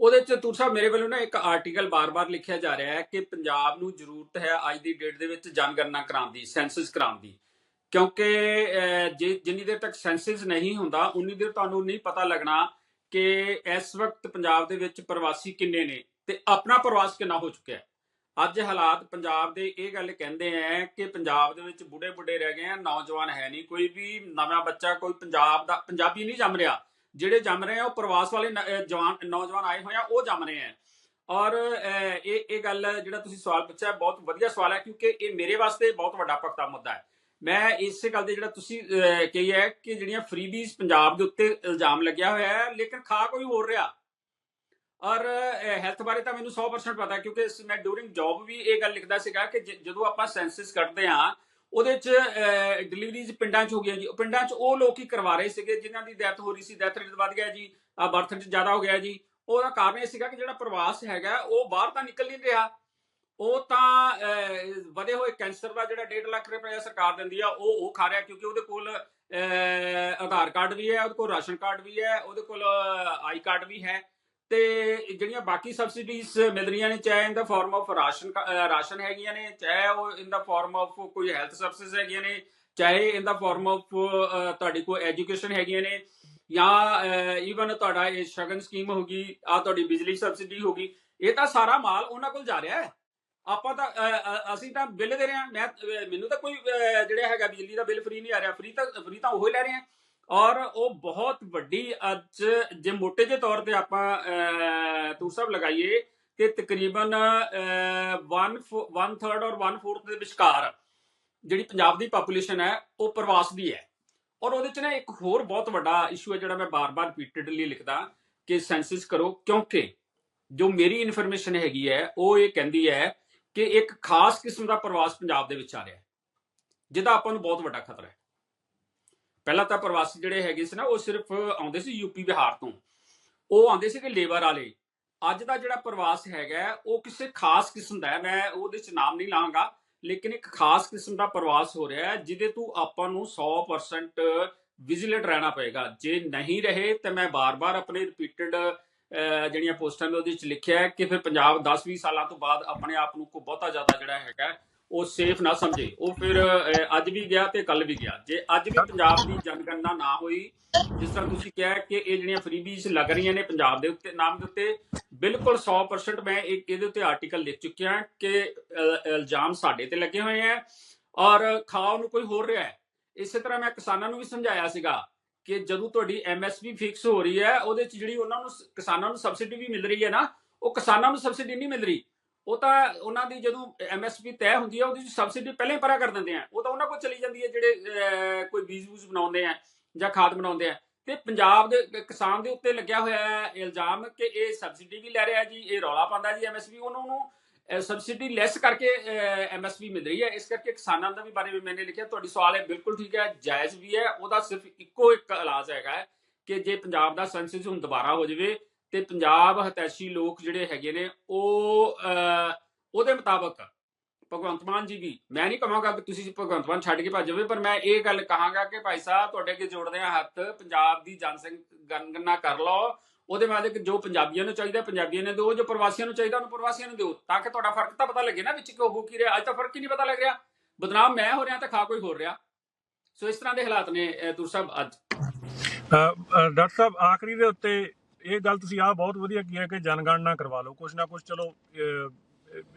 ਉਹਦੇ ਚ ਤੂਰ ਸਾਹਿਬ ਮੇਰੇ ਵੱਲੋਂ ਨਾ ਇੱਕ ਆਰਟੀਕਲ ਬਾਰ-ਬਾਰ ਲਿਖਿਆ ਜਾ ਰਿਹਾ ਹੈ ਕਿ ਪੰਜਾਬ ਨੂੰ ਜ਼ਰੂਰਤ ਹੈ ਅੱਜ ਦੀ ਡੇਟ ਦੇ ਵਿੱਚ ਜਨਗਣਨਾ ਕਰਾਉਣ ਦੀ ਸੈਂਸਸ ਕਰਾਉਣ ਦੀ। ਕਿਉਂਕਿ ਜੇ ਜਿੰਨੀ ਦੇਰ ਤੱਕ ਸੈਂਸਸ ਨਹੀਂ ਹੁੰਦਾ, ਉਨੀ ਦੇਰ ਤੁਹਾਨੂੰ ਨਹੀਂ ਪਤਾ ਲੱਗਣਾ ਕਿ ਇਸ ਵਕਤ ਪੰਜਾਬ ਦੇ ਵਿੱਚ ਪ੍ਰਵਾਸੀ ਕਿੰਨੇ ਨੇ ਤੇ ਆਪਣਾ ਪ੍ਰਵਾਸ ਕਿੰਨਾ ਹੋ ਚੁੱਕਿਆ ਹੈ। ਅੱਜ ਹਾਲਾਤ ਪੰਜਾਬ ਦੇ ਇਹ ਗੱਲ ਕਹਿੰਦੇ ਆ ਕਿ ਪੰਜਾਬ ਦੇ ਵਿੱਚ ਬੁੱਢੇ ਬੁੱਢੇ ਰਹਿ ਗਏ ਆ, ਨੌਜਵਾਨ ਹੈ ਨਹੀਂ ਕੋਈ ਵੀ, ਨਵਾਂ ਬੱਚਾ ਕੋਈ ਪੰਜਾਬ ਦਾ, ਪੰਜਾਬੀ ਨਹੀਂ ਜੰਮ ਰਿਹਾ। ਜਿਹੜੇ ਜੰਮ ਰਹੇ ਆ ਉਹ ਪ੍ਰਵਾਸ ਵਾਲੇ ਜਵਾਨ ਨੌਜਵਾਨ ਆਏ ਹੋਏ ਆ ਉਹ ਜੰਮ ਰਹੇ ਆ। ਔਰ ਇਹ ਇਹ ਗੱਲ ਜਿਹੜਾ ਤੁਸੀਂ ਸਵਾਲ ਪੁੱਛਿਆ ਬਹੁਤ ਵਧੀਆ ਸਵਾਲ ਹੈ ਕਿਉਂਕਿ ਇਹ ਮੇਰੇ ਵਾਸਤੇ ਬਹੁਤ ਵੱਡਾ ਪੱਕਾ ਮੁੱਦਾ ਹੈ। ਮੈਂ ਇਸੇ ਗੱਲ ਦੇ ਜਿਹੜਾ ਤੁਸੀਂ ਅਹ, ਕਹੀ ਹੈ ਕਿ ਜਿਹੜੀਆਂ ਫਰੀਬੀਜ਼ ਪੰਜਾਬ ਦੇ ਉੱਤੇ ਇਲਜ਼ਾਮ ਲੱਗਿਆ ਹੋਇਆ ਹੈ ਲੇਕਿਨ ਖਾ ਕੋਈ ਹੋਰ ਰਿਹਾ। ਔਰ ਹੈਲਥ ਬਾਰੇ ਤਾਂ ਮੈਨੂੰ 100% ਪਤਾ ਕਿਉਂਕਿ ਮੈਂ ਡੂਰਿੰਗ ਜੌਬ ਵੀ ਇਹ ਗੱਲ ਲਿਖਦਾ ਸੀਗਾ ਕਿ ਜਦੋਂ ਆਪਾਂ ਸੈਂਸਸ ਕੱਢਦੇ ਹਾਂ ਉਹਦੇ ਚ ਡਿਲੀਵਰੀਜ਼ ਪਿੰਡਾਂ ਚ ਹੋ ਗਈਆਂ ਜੀ। ਪਿੰਡਾਂ ਚ ਉਹ ਲੋਕ ਹੀ ਕਰਵਾ ਰਹੇ ਸੀਗੇ, ਜਿਨ੍ਹਾਂ ਦੀ ਡੈਥ ਹੋ ਰਹੀ ਸੀ। ਡੈਥ ਰੇਟ ਵੱਧ ਗਿਆ ਜੀ ਬਰਥ ਰੇਟ ਜ਼ਿਆਦਾ ਹੋ ਗਿਆ ਜੀ। ਉਹਦਾ ਕਾਰਨ ਇਹ ਸੀਗਾ ਕਿ ਜਿਹੜਾ ਪ੍ਰਵਾਸ ਹੈਗਾ, ਉਹ ਬਾਹਰ ਤਾਂ ਨਿਕਲ ਨਹੀਂ ਰਿਹਾ। ਉਹ ਤਾਂ ਵਧੇ ਹੋਏ ਕੈਂਸਰ ਦਾ ਜਿਹੜਾ 1.5 ਲੱਖ ਰੁਪਏ ਸਰਕਾਰ ਦਿੰਦੀ ਆ, ਉਹ ਉਹ ਖਾ ਰਿਹਾ ਕਿਉਂਕਿ ਉਹਦੇ ਕੋਲ ਆਧਾਰ ਕਾਰਡ ਵੀ ਹੈ, ਉਹਦੇ ਕੋਲ ਰਾਸ਼ਨ ਕਾਰਡ ਵੀ ਹੈ, ਉਹਦੇ ਕੋਲ ਆਈ ਕਾਰਡ ਵੀ ਹੈ। ਤੇ ਜਿਹੜੀਆਂ ਬਾਕੀ ਸਬਸਿਡੀਜ਼ ਮਿਲ ਰਹੀਆਂ ਨੇ, ਚਾਹੇ in the form of ration ration ਹੈਗੀਆਂ ਨੇ, ਚਾਹੇ ਉਹ ਇਨ ਦਾ ਫਾਰਮ ਆਫ ਕੋਈ ਹੈਲਥ ਸਰਵਿਸਿਜ਼ ਹੈਗੀਆਂ ਨੇ, ਚਾਹੇ ਇਨ ਦਾ ਫਾਰਮ ਆਫ ਤੁਹਾਡੀ ਕੋਈ ਐਜੂਕੇਸ਼ਨ ਹੈਗੀਆਂ ਨੇ, ਜਾਂ ਈਵਨ ਤੁਹਾਡਾ ਇਹ ਸ਼ਗਨ ਸਕੀਮ ਹੋਗੀ ਆ ਤੁਹਾਡੀ ਬਿਜਲੀ ਸਬਸਿਡੀ ਹੋਗੀ ਇਹ ਤਾਂ ਸਾਰਾ ਮਾਲ ਉਹਨਾਂ ਕੋਲ ਜਾ ਰਿਹਾ ਹੈ। ਆਪਾਂ ਤਾਂ ਅਸੀਂ ਤਾਂ ਬਿੱਲ ਦੇ ਰਹੇ ਹਾਂ। ਮੈਂ ਮੈਨੂੰ ਤਾਂ ਕੋਈ ਜਿਹੜਾ ਹੈਗਾ ਬਿਜਲੀ ਦਾ ਬਿੱਲ ਫ੍ਰੀ ਨਹੀਂ ਆ ਰਿਹਾ। ਫ੍ਰੀ ਤਾਂ ਫ੍ਰੀ ਤਾਂ ਉਹ ਹੀ ਲੈ ਰਹੇ ਹਾਂ। ਔਰ ਉਹ ਬਹੁਤ ਵੱਡੀ ਅੱਜ ਜੇ ਮੋਟੇ ਜਿਹੇ ਤੌਰ ਤੇ ਆਪਾਂ ਤੂਰ ਸਾਹਿਬ ਲਗਾਈਏ ਕਿ ਤਕਰੀਬਨ 1 1 ਥਰਡ ਔਰ 1 ਫੋਰਥ ਦੇ ਵਿਚਕਾਰ ਜਿਹੜੀ ਪੰਜਾਬ ਦੀ ਪੋਪੂਲੇਸ਼ਨ ਹੈ, ਉਹ ਪ੍ਰਵਾਸ ਦੀ ਹੈ। ਔਰ ਉਹਦੇ ਚ ਨਾ ਇੱਕ ਹੋਰ ਬਹੁਤ ਵੱਡਾ ਇਸ਼ੂ ਹੈ ਜਿਹੜਾ ਮੈਂ ਬਾਰ-ਬਾਰ ਰਿਪੀਟਡਲੀ ਲਿਖਦਾ ਕਿ ਸੈਂਸਸ ਕਰੋ, ਕਿਉਂਕਿ ਜੋ ਮੇਰੀ ਇਨਫੋਰਮੇਸ਼ਨ ਹੈਗੀ ਹੈ, ਉਹ ਇਹ ਕਹਿੰਦੀ ਹੈ ਕਿ ਇੱਕ ਖਾਸ ਕਿਸਮ ਦਾ ਪ੍ਰਵਾਸ ਪੰਜਾਬ ਦੇ ਵਿੱਚ ਆ ਰਿਹਾ ਹੈ, ਜਿਹਦਾ ਆਪਾਂ ਨੂੰ ਬਹੁਤ ਵੱਡਾ ਖਤਰਾ ਹੈ। ਪਹਿਲਾਂ ਤਾਂ ਪ੍ਰਵਾਸੀ ਜਿਹੜੇ ਹੈਗੇ ਸੀ ਨਾ, ਉਹ ਸਿਰਫ ਆਉਂਦੇ ਸੀ ਯੂਪੀ ਬਿਹਾਰ ਤੋਂ। ਉਹ ਆਉਂਦੇ ਸੀ ਕਿ ਲੇਬਰ ਵਾਲੇ। ਅੱਜ ਦਾ ਜਿਹੜਾ ਪ੍ਰਵਾਸ ਹੈਗਾ, ਉਹ ਕਿਸੇ ਖਾਸ ਕਿਸਮ ਦਾ ਹੈ। ਮੈਂ ਉਹਦੇ ਚ ਨਾਮ ਨਹੀਂ ਲਾਂਗਾ, ਲੇਕਿਨ ਇੱਕ ਖਾਸ ਕਿਸਮ ਦਾ ਪ੍ਰਵਾਸ ਹੋ ਰਿਹਾ ਹੈ, ਜਿਹਦੇ ਤੋਂ ਆਪਾਂ ਨੂੰ 100% ਵਿਜੀਲੈਂਟ ਰਹਿਣਾ ਪਏਗਾ। ਜੇ ਨਹੀਂ ਰਹੇ, ਤਾਂ ਮੈਂ ਬਾਰ-ਬਾਰ ਆਪਣੇ ਰਿਪੀਟਡ ਜਿਹੜੀਆਂ ਪੋਸਟਾਂ ਨੇ ਉਹਦੇ ਵਿੱਚ ਲਿਖਿਆ ਹੈ ਕਿ ਫਿਰ ਪੰਜਾਬ 10-20 ਸਾਲਾਂ ਤੋਂ ਬਾਅਦ ਆਪਣੇ ਆਪ ਨੂੰ ਕੋ ਬਹੁਤਾ ਜ਼ਿਆਦਾ ਜਿਹੜਾ ਹੈਗਾ ਉਹ ਸੇਫ ਨਾ ਸਮਝੇ। ਉਹ ਫਿਰ ਅੱਜ ਵੀ ਗਿਆ ਤੇ ਕੱਲ ਵੀ ਗਿਆ। ਜੇ ਅੱਜ ਵੀ ਪੰਜਾਬ ਦੀ ਜਨਗਣਨਾ ਨਾ ਹੋਈ, ਜਿਸ ਤਰ੍ਹਾਂ ਤੁਸੀਂ ਕਿਹਾ ਕਿ ਇਹ ਜਿਹੜੀਆਂ ਫਰੀਬੀਜ਼ ਲੱਗ ਰਹੀਆਂ ਨੇ ਪੰਜਾਬ ਦੇ ਉੱਤੇ, ਨਾਮ ਦੇ ਉੱਤੇ, ਬਿਲਕੁਲ 100% ਮੈਂ ਇੱਕ ਇਹਦੇ ਉੱਤੇ ਆਰਟੀਕਲ ਲਿਖ ਚੁੱਕਿਆ ਕਿ ਇਲਜ਼ਾਮ ਸਾਡੇ ਤੇ ਲੱਗੇ ਹੋਏ ਆ ਔਰ ਖਾਓ ਨੂੰ ਕੋਈ ਹੋਰ ਰਿਹਾ ਹੈ। ਇਸੇ ਤਰ੍ਹਾਂ ਮੈਂ ਕਿਸਾਨਾਂ ਨੂੰ ਵੀ ਸਮਝਾਇਆ ਸੀਗਾ ਕਿ ਜਦੋਂ ਤੁਹਾਡੀ ਐਮਐਸਪੀ ਫਿਕਸ ਹੋ ਰਹੀ ਹੈ, ਉਹਦੇ ਚ ਜਿਹੜੀ ਉਹਨਾਂ ਨੂੰ ਕਿਸਾਨਾਂ ਨੂੰ ਸਬਸਿਡੀ ਵੀ ਮਿਲ ਰਹੀ ਹੈ ਨਾ, ਉਹ ਕਿਸਾਨਾਂ ਨੂੰ ਸਬਸਿਡੀ ਨਹੀਂ ਮਿਲ ਰਹੀ। ਉਹ ਤਾਂ ਉਹਨਾਂ ਦੀ ਜਦੋਂ ਐਮਐਸਪੀ ਤੈਅ ਹੁੰਦੀ ਹੈ ਉਹਦੀ ਸਬਸਿਡੀ ਪਹਿਲਾਂ ਪਰਾ ਕਰ ਦਿੰਦੇ ਆ। ਉਹ ਤਾਂ ਉਹਨਾਂ ਕੋਲ ਚਲੀ ਜਾਂਦੀ ਹੈ ਜਿਹੜੇ ਕੋਈ ਬੀਜ ਬੂਜ ਬਣਾਉਂਦੇ ਆ ਜਾਂ ਖਾਦ ਬਣਾਉਂਦੇ ਆ। ਤੇ ਪੰਜਾਬ ਦੇ ਕਿਸਾਨ ਦੇ ਉੱਤੇ ਲੱਗਿਆ ਹੋਇਆ ਹੈ ਇਲਜ਼ਾਮ ਕਿ ਇਹ ਸਬਸਿਡੀ ਵੀ ਲੈ ਰਿਹਾ ਜੀ, ਇਹ ਰੌਲਾ ਪਾਉਂਦਾ ਜੀ ਐਮਐਸਪੀ ਉਹਨਾਂ ਨੂੰ ਸਬਸਿਡੀ ਲੈਸ ਕਰਕੇ ਐਮਐਸਪੀ ਮਿਲ ਰਹੀ ਹੈ ਇਸ ਕਰਕੇ ਕਿਸਾਨਾਂ ਦਾ ਵੀ ਬਾਰੇ ਵੀ ਮੈंने ਲਿਖਿਆ, ਤੁਹਾਡੀ ਸਵਾਲ ਹੈ ਬਿਲਕੁਲ ਠੀਕ ਹੈ, ਜਾਇਜ਼ ਵੀ ਹੈ। ਉਹਦਾ ਸਿਰਫ ਇੱਕੋ ਇੱਕ ਇਲਾਜ ਹੈਗਾ ਕਿ ਜੇ ਪੰਜਾਬ ਦਾ ਸੈਂਸਸ ਹੁਣ ਦੁਬਾਰਾ ਹੋ ਜਾਵੇ ਤੇ ਪੰਜਾਬ ਹਤੈਸ਼ੀ ਲੋਕ ਜਿਹੜੇ ਹੈਗੇ ਨੇ, ਉਹ ਉਹਦੇ ਮੁਤਾਬਕ ਭਗਵੰਤ ਮਾਨ ਜੀ ਵੀ, ਮੈਂ ਨਹੀਂ ਕਹਾਂਗਾ ਕਿ ਤੁਸੀਂ ਭਗਵੰਤ ਮਾਨ ਛੱਡ ਕੇ ਭੱਜ ਜਾਵੇ ਪਰ ਮੈਂ ਇਹ ਗੱਲ ਕਹਾਂਗਾ ਕਿ ਭਾਈ ਸਾਹਿਬ, ਤੁਹਾਡੇ ਅੱਗੇ ਜੋੜਦੇ ਆ ਹੱਥ, ਪੰਜਾਬ ਦੀ ਜਨਸੰਖਿਆ ਕਰ ਲਓ, ਉਹਦੇ ਬਾਅਦ ਜੋ ਪੰਜਾਬੀਆਂ ਨੂੰ ਚਾਹੀਦਾ, ਪੰਜਾਬੀਆਂ ਨੇ ਦਿਓ, ਜੋ ਪ੍ਰਵਾਸੀਆਂ ਨੂੰ ਚਾਹੀਦਾ, ਉਹਨੂੰ ਪ੍ਰਵਾਸੀਆਂ ਨੂੰ ਦਿਓ, ਤਾਂ ਕਿ ਤੁਹਾਡਾ ਫ਼ਰਕ ਤਾਂ ਪਤਾ ਲੱਗੇ ਨਾ ਵਿੱਚ ਕਿਉਂ ਹੋ ਕੀ ਰਿਹਾ, ਅੱਜ ਤਾਂ ਫ਼ਰਕ ਹੀ ਨਹੀਂ ਪਤਾ ਲੱਗ ਰਿਹਾ। ਬਦਨਾਮ ਮੈਂ ਹੋ ਰਿਹਾ ਤਾਂ ਖਾ ਕੋਈ ਹੋਰ ਰਿਹਾ। ਸੋ ਇਸ ਤਰ੍ਹਾਂ ਦੇ ਹਾਲਾਤ ਨੇ ਦੂਰ ਸਾਹਿਬ, ਅੱਜ। ਡਾਕਟਰ ਸਾਹਿਬ, ਆਖਰੀ ਦੇ ਉੱਤੇ ਇਹ ਗੱਲ ਤੁਸੀਂ ਆ ਬਹੁਤ ਵਧੀਆ ਕੀ ਹੈ ਕਿ ਜਨਗਣਨਾ ਕਰਵਾ ਲਓ, ਕੁਛ ਨਾ ਕੁਛ ਚਲੋ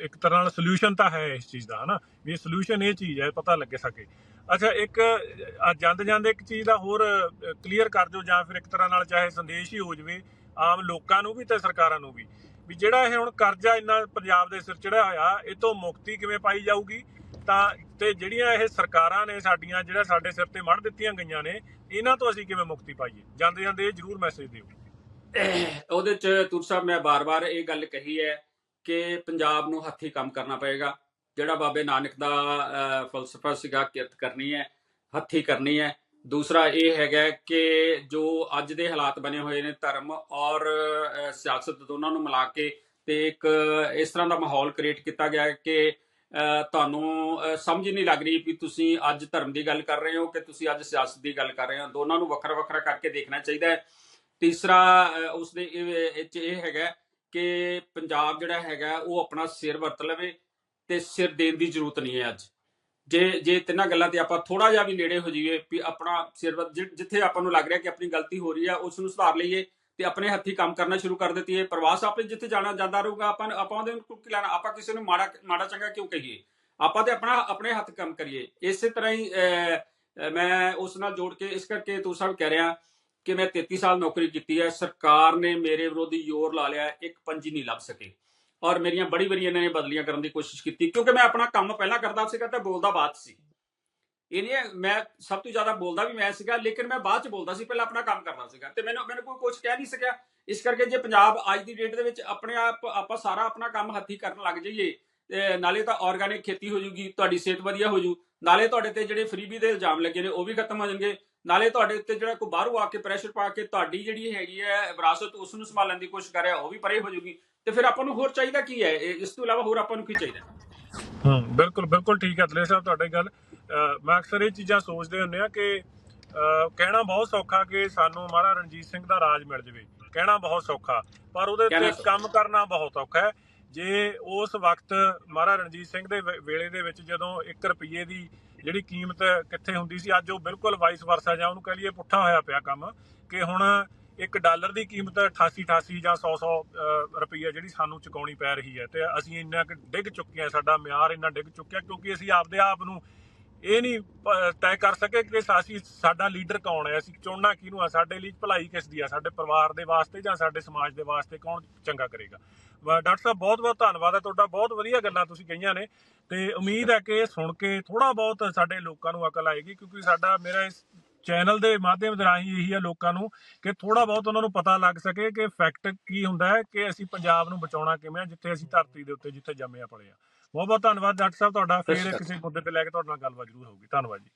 ਇੱਕ ਤਰ੍ਹਾਂ ਨਾਲ ਸੋਲੂਸ਼ਨ ਤਾਂ ਹੈ ਇਸ ਚੀਜ਼ ਦਾ, ਹਨਾ? ਵੀ ਇਹ ਸੋਲੂਸ਼ਨ ਇਹ ਚੀਜ਼ ਹੈ, ਪਤਾ ਲੱਗੇ ਸਕੇ। ਅੱਛਾ, ਇੱਕ ਜਾਂਦੇ ਜਾਂਦੇ ਇੱਕ ਚੀਜ਼ ਦਾ ਹੋਰ ਕਲੀਅਰ ਕਰ ਦਿਓ ਜਾਂ ਫਿਰ ਇੱਕ ਤਰ੍ਹਾਂ ਨਾਲ ਚਾਹੇ ਸੰਦੇਸ਼ ਹੀ ਹੋ ਜਵੇ, ਆਮ ਲੋਕਾਂ ਨੂੰ ਵੀ ਤੇ ਸਰਕਾਰਾਂ ਨੂੰ ਵੀ ਵੀ ਜਿਹੜਾ ਇਹ ਹੁਣ ਕਰਜ਼ਾ ਇੰਨਾ ਪੰਜਾਬ ਦੇ ਸਿਰ ਚੜਿਆ ਹੋਇਆ, ਇਹ ਤੋਂ ਮੁਕਤੀ ਕਿਵੇਂ ਪਾਈ ਜਾਊਗੀ? ਤਾਂ ਤੇ ਜਿਹੜੀਆਂ ਇਹ ਸਰਕਾਰਾਂ ਨੇ ਸਾਡੀਆਂ, ਜਿਹੜਾ ਸਾਡੇ ਸਿਰ ਤੇ ਮੜ ਦਿੱਤੀਆਂ ਗਈਆਂ ਨੇ, ਇਹਨਾਂ ਤੋਂ ਅਸੀਂ ਕਿਵੇਂ ਮੁਕਤੀ ਪਾਈਏ? ਜਾਂਦੇ ਜਾਂਦੇ ਇਹ ਜਰੂਰ ਮੈਸੇਜ ਦਿਓ। ਉਹਦੇ ਚ ਤੁਰ ਸਾਹਿਬ ਮੈਂ ਬਾਰ-ਬਾਰ ਇਹ ਗੱਲ ਕਹੀ ਹੈ ਕਿ ਪੰਜਾਬ ਨੂੰ ਹੱਥੀ ਕੰਮ ਕਰਨਾ ਪਏਗਾ। ਜਿਹੜਾ ਬਾਬੇ ਨਾਨਕ ਦਾ ਫਲਸਫਾ ਸੀਗਾ ਕਿਰਤ ਕਰਨੀ ਹੈ ਹੱਥੀ ਕਰਨੀ ਹੈ। ਦੂਸਰਾ ਇਹ ਹੈਗਾ ਕਿ ਜੋ ਅੱਜ ਦੇ ਹਾਲਾਤ ਬਣੇ ਹੋਏ ਨੇ ਧਰਮ ਔਰ ਸਿਆਸਤ ਦੋਨਾਂ ਨੂੰ ਮਿਲਾ ਕੇ ਤੇ ਇੱਕ ਇਸ ਤਰ੍ਹਾਂ ਦਾ ਮਾਹੌਲ ਕ੍ਰੀਏਟ ਕੀਤਾ ਗਿਆ ਕਿ ਤੁਹਾਨੂੰ ਅਹ, ਸਮਝ ਨਹੀਂ ਲੱਗ ਰਹੀ ਵੀ ਤੁਸੀਂ ਅੱਜ ਧਰਮ ਦੀ ਗੱਲ ਕਰ ਰਹੇ ਹੋ ਕਿ ਤੁਸੀਂ ਅੱਜ ਸਿਆਸਤ ਦੀ ਗੱਲ ਕਰ ਰਹੇ ਹੋ। ਦੋਨਾਂ ਨੂੰ ਵੱਖਰਾ ਵੱਖਰਾ ਕਰਕੇ ਦੇਖਣਾ ਚਾਹੀਦਾ ਹੈ। ਤੀਸਰਾ ਅਹ, ਉਸ ਦੇ ਇਹ ਇਹ 'ਚ ਇਹ ਹੈਗਾ ਕਿ ਪੰਜਾਬ ਜਿਹੜਾ ਹੈਗਾ ਉਹ ਆਪਣਾ ਸਿਰ ਵਰਤ ਲਵੇ ਤੇ ਸਿਰ ਦੇਣ ਦੀ ਜ਼ਰੂਰਤ ਨਹੀਂ ਹੈ ਅੱਜ। ਜੇ ਜੇ ਤਿੰਨਾਂ ਗੱਲਾਂ ਤੇ ਆਪਾਂ ਥੋੜਾ ਜਿਹਾ ਵੀ ਨੇੜੇ ਹੋ ਜਾਈਏ ਵੀ ਆਪਣਾ ਸਿਰ ਜਿੱਥੇ ਆਪਾਂ ਨੂੰ ਲੱਗ ਰਿਹਾ ਕਿ ਆਪਣੀ ਗਲਤੀ ਹੋ ਰਹੀ ਹੈ ਉਸ ਨੂੰ ਸੁਧਾਰ ਲਈਏ ਤੇ ਆਪਣੇ ਹੱਥੀ ਕੰਮ ਕਰਨਾ ਸ਼ੁਰੂ ਕਰ ਦਿੱਤੀਏ। ਪ੍ਰਵਾਸ ਆਪੇ ਜਿੱਥੇ ਜਾਣਾ ਜਾਂਦਾ ਰਹੂਗਾ ਆਪਾਂ ਆਪਾਂ ਉਹਦੇ ਨੂੰ ਕੀ ਲੈਣਾ? ਆਪਾਂ ਕਿਸੇ ਨੂੰ ਮਾੜਾ ਮਾੜਾ ਚੰਗਾ ਕਿਉਂ ਕਹੀਏ? ਆਪਾਂ ਤੇ ਆਪਣਾ ਆਪਣੇ ਹੱਥ ਕੰਮ ਕਰੀਏ। ਇਸੇ ਤਰ੍ਹਾਂ ਹੀ ਅਹ, ਮੈਂ ਉਸ ਨਾਲ ਜੋੜ ਕੇ ਇਸ ਕਰਕੇ ਤੂੰ ਸਭ ਕਹਿ ਰਿਹਾ ਕਿ ਮੈਂ 33 ਸਾਲ ਨੌਕਰੀ ਕੀਤੀ ਹੈ, ਸਰਕਾਰ ਨੇ ਮੇਰੇ ਵਿਰੋਧੀ ਜ਼ੋਰ ਲਾ ਲਿਆ, ਇੱਕ ਪੰਜੀ ਨਹੀਂ ਲੱਭ ਸਕੇ। ਔਰ ਮੇਰੀਆਂ ਬੜੀ ਬੜੀ ਇਹਨਾਂ ਨੇ ਬਦਲੀਆਂ ਕਰਨ ਦੀ ਕੋਸ਼ਿਸ਼ ਕੀਤੀ, ਕਿਉਂਕਿ ਮੈਂ ਆਪਣਾ ਕੰਮ ਪਹਿਲਾਂ ਕਰਦਾ ਸੀਗਾ ਤੇ ਬੋਲਦਾ ਬਾਅਦ 'ਚ ਸੀ। ਇਹ ਨਹੀਂ ਮੈਂ ਸਭ ਤੋਂ ਜ਼ਿਆਦਾ ਬੋਲਦਾ ਵੀ ਮੈਂ ਸੀਗਾ, ਲੇਕਿਨ ਮੈਂ ਬਾਅਦ ਚ ਬੋਲਦਾ ਸੀ, ਪਹਿਲਾਂ ਆਪਣਾ ਕੰਮ ਕਰਦਾ ਸੀਗਾ। ਤੇ ਮੈਨੂੰ ਮੈਨੂੰ ਕੋਈ ਕੁਝ ਕਹਿ ਨਹੀਂ ਸਕਿਆ। ਇਸ ਕਰਕੇ ਜੇ ਪੰਜਾਬ ਅੱਜ ਦੀ ਡੇਟ ਦੇ ਵਿੱਚ ਆਪਣੇ ਆਪ, ਆਪਾਂ ਸਾਰਾ ਆਪਣਾ ਕੰਮ ਹੱਥੀ ਕਰਨ ਲੱਗ ਜਾਈਏ ਨਾਲੇ ਤਾਂ ਆਰਗੈਨਿਕ ਖੇਤੀ ਹੋ ਜੂਗੀ, ਤੁਹਾਡੀ ਸਿਹਤ ਵਧੀਆ ਹੋ ਜੂ, ਨਾਲੇ ਤੁਹਾਡੇ ਤੇ ਜਿਹੜੇ ਫਰੀਬੀ ਦੇ ਇਲਜ਼ਾਮ ਲੱਗੇ ਨੇ, ਉਹ ਵੀ ਖਤਮ ਹੋ ਜਾਣਗੇ। ਨਾਲੇ ਤੁਹਾਡੇ ਉੱਤੇ ਜਿਹੜਾ ਕੋਈ ਬਾਹਰੋਂ ਆ ਕੇ ਪ੍ਰੈਸ਼ਰ ਪਾ ਕੇ ਤੁਹਾਡੀ ਜਿਹੜੀ ਹੈਗੀ ਹੈ ਵਿਰਾਸਤ ਉਸ ਨੂੰ ਸੰਭਾਲਣ ਦੀ ਕੋਸ਼ਿਸ਼ ਕਰ ਰਿਹਾ ਉਹ ਵੀ ਪਰੇ ਹੋ ਜੂਗੀ ਤੇ ਫਿਰ ਆਪਾਂ ਨੂੰ ਹੋਰ ਚਾਹੀਦਾ ਕੀ ਹੈ? ਇਸ ਤੋਂ ਇਲਾਵਾ ਹੋਰ ਆਪਾਂ ਨੂੰ ਕੀ ਚਾਹੀਦਾ? ਹੂੰ ਬਿਲਕੁਲ ਬਿਲਕੁਲ ਠੀਕ ਹੈ ਦਲੇ ਸਾਹਿਬ ਤੁਹਾਡੀ ਗੱਲ। ਮੈਂ ਅਕਸਰ ਇਹ ਚੀਜ਼ਾਂ ਸੋਚਦੇ ਹੁੰਦੇ ਆ ਕਿ ਕਹਿਣਾ ਬਹੁਤ ਸੌਖਾ ਕਿ ਸਾਨੂੰ ਮਹਾਰਾਜਾ ਰਣਜੀਤ ਸਿੰਘ ਦਾ ਰਾਜ ਮਿਲ ਜਵੇ। ਕਹਿਣਾ ਬਹੁਤ ਸੌਖਾ ਪਰ ਉਹਦੇ ਤੇ। ਕੰਮ ਕਰਨਾ ਬਹੁਤ ਔਖਾ ਹੈ। ਜੇ ਉਸ ਵਕਤ ਮਹਾਰਾਜਾ ਰਣਜੀਤ ਸਿੰਘ ਦੇ ਵੇਲੇ ਦੇ ਵਿੱਚ ਜਦੋਂ 1 ਰੁਪਏ ਦੀ ਜਿਹੜੀ ਕੀਮਤ ਕਿੱਥੇ ਹੁੰਦੀ ਸੀ, ਅੱਜ ਉਹ ਬਿਲਕੁਲ ਵਾਈਸ ਵਰਸਾ ਜਾਂ ਉਹਨੂੰ ਕਹ ਲਈਏ ਪੁੱਠਾ ਹੋਇਆ ਪਿਆ ਕੰਮ, ਕਿ ਹੁਣ ਇੱਕ ਡਾਲਰ ਦੀ ਕੀਮਤ 88 88 ਜਾਂ 100 100 ਰੁਪਈਆ ਜਿਹੜੀ ਸਾਨੂੰ ਚੁਕਾਉਣੀ ਪੈ ਰਹੀ ਹੈ ਤੇ ਅਸੀਂ ਇੰਨਾ ਕੁ ਡਿੱਗ ਚੁੱਕੇ ਹਾਂ, ਸਾਡਾ ਮਿਆਰ ਇੰਨਾ ਡਿੱਗ ਚੁੱਕਿਆ ਕਿਉਂਕਿ ਅਸੀਂ ਆਪਦੇ ਆਪ ਨੂੰ ਇਹ ਨਹੀਂ ਤੈਅ ਕਰ ਸਕੇ ਕਿ ਅਸੀਂ ਸਾਡਾ ਲੀਡਰ ਕੌਣ ਹੈ, ਅਸੀਂ ਚੁਣਨਾ ਕਿਹਨੂੰ ਆ, ਸਾਡੇ ਲਈ ਭਲਾਈ ਕਿਸ ਦੀ ਆ, ਸਾਡੇ ਪਰਿਵਾਰ ਦੇ ਵਾਸਤੇ ਜਾਂ ਸਾਡੇ ਸਮਾਜ ਦੇ ਵਾਸਤੇ ਕੌਣ ਚੰਗਾ ਕਰੇਗਾ। ਡਾਕਟਰ ਸਾਹਿਬ ਬਹੁਤ ਬਹੁਤ ਧੰਨਵਾਦ ਹੈ। ਤੁਹਾਡਾ ਬਹੁਤ ਵਧੀਆ ਗੱਲਾਂ ਤੁਸੀਂ ਕਹੀਆਂ ਨੇ। ਤੇ ਉਮੀਦ ਹੈ ਕਿ ਸੁਣ ਕੇ ਥੋੜਾ ਬਹੁਤ ਸਾਡੇ ਲੋਕਾਂ ਨੂੰ ਅਕਲ ਆਏਗੀ ਕਿਉਂਕਿ ਸਾਡਾ ਮੇਰਾ ਇਸ ਚੈਨਲ ਦੇ ਮਾਧਿਅਮ ਦੇ ਰਾਹੀਂ ਇਹੀ ਹੈ ਲੋਕਾਂ ਨੂੰ ਕਿ ਥੋੜਾ ਬਹੁਤ ਉਹਨਾਂ ਨੂੰ ਪਤਾ ਲੱਗ ਸਕੇ ਕਿ ਫੈਕਟ ਕੀ ਹੁੰਦਾ ਹੈ ਕਿ ਅਸੀਂ ਪੰਜਾਬ ਨੂੰ ਬਚਾਉਣਾ ਕਿਵੇਂ ਆ ਜਿੱਥੇ ਅਸੀਂ ਧਰਤੀ ਦੇ ਉੱਤੇ ਜਿੱਥੇ ਜੰਮੇ ਆ ਪਲੇ ਆ। ਬਹੁਤ ਬਹੁਤ ਧੰਨਵਾਦ ਡਾਕਟਰ ਸਾਹਿਬ ਤੁਹਾਡਾ। ਫਿਰ। ਕਿਸੇ ਮੁੱਦੇ ਤੇ ਲੈ ਕੇ ਤੁਹਾਡੇ ਨਾਲ ਗੱਲਬਾਤ ਜ਼ਰੂਰ ਹੋਊਗੀ। ਧੰਨਵਾਦ ਜੀ।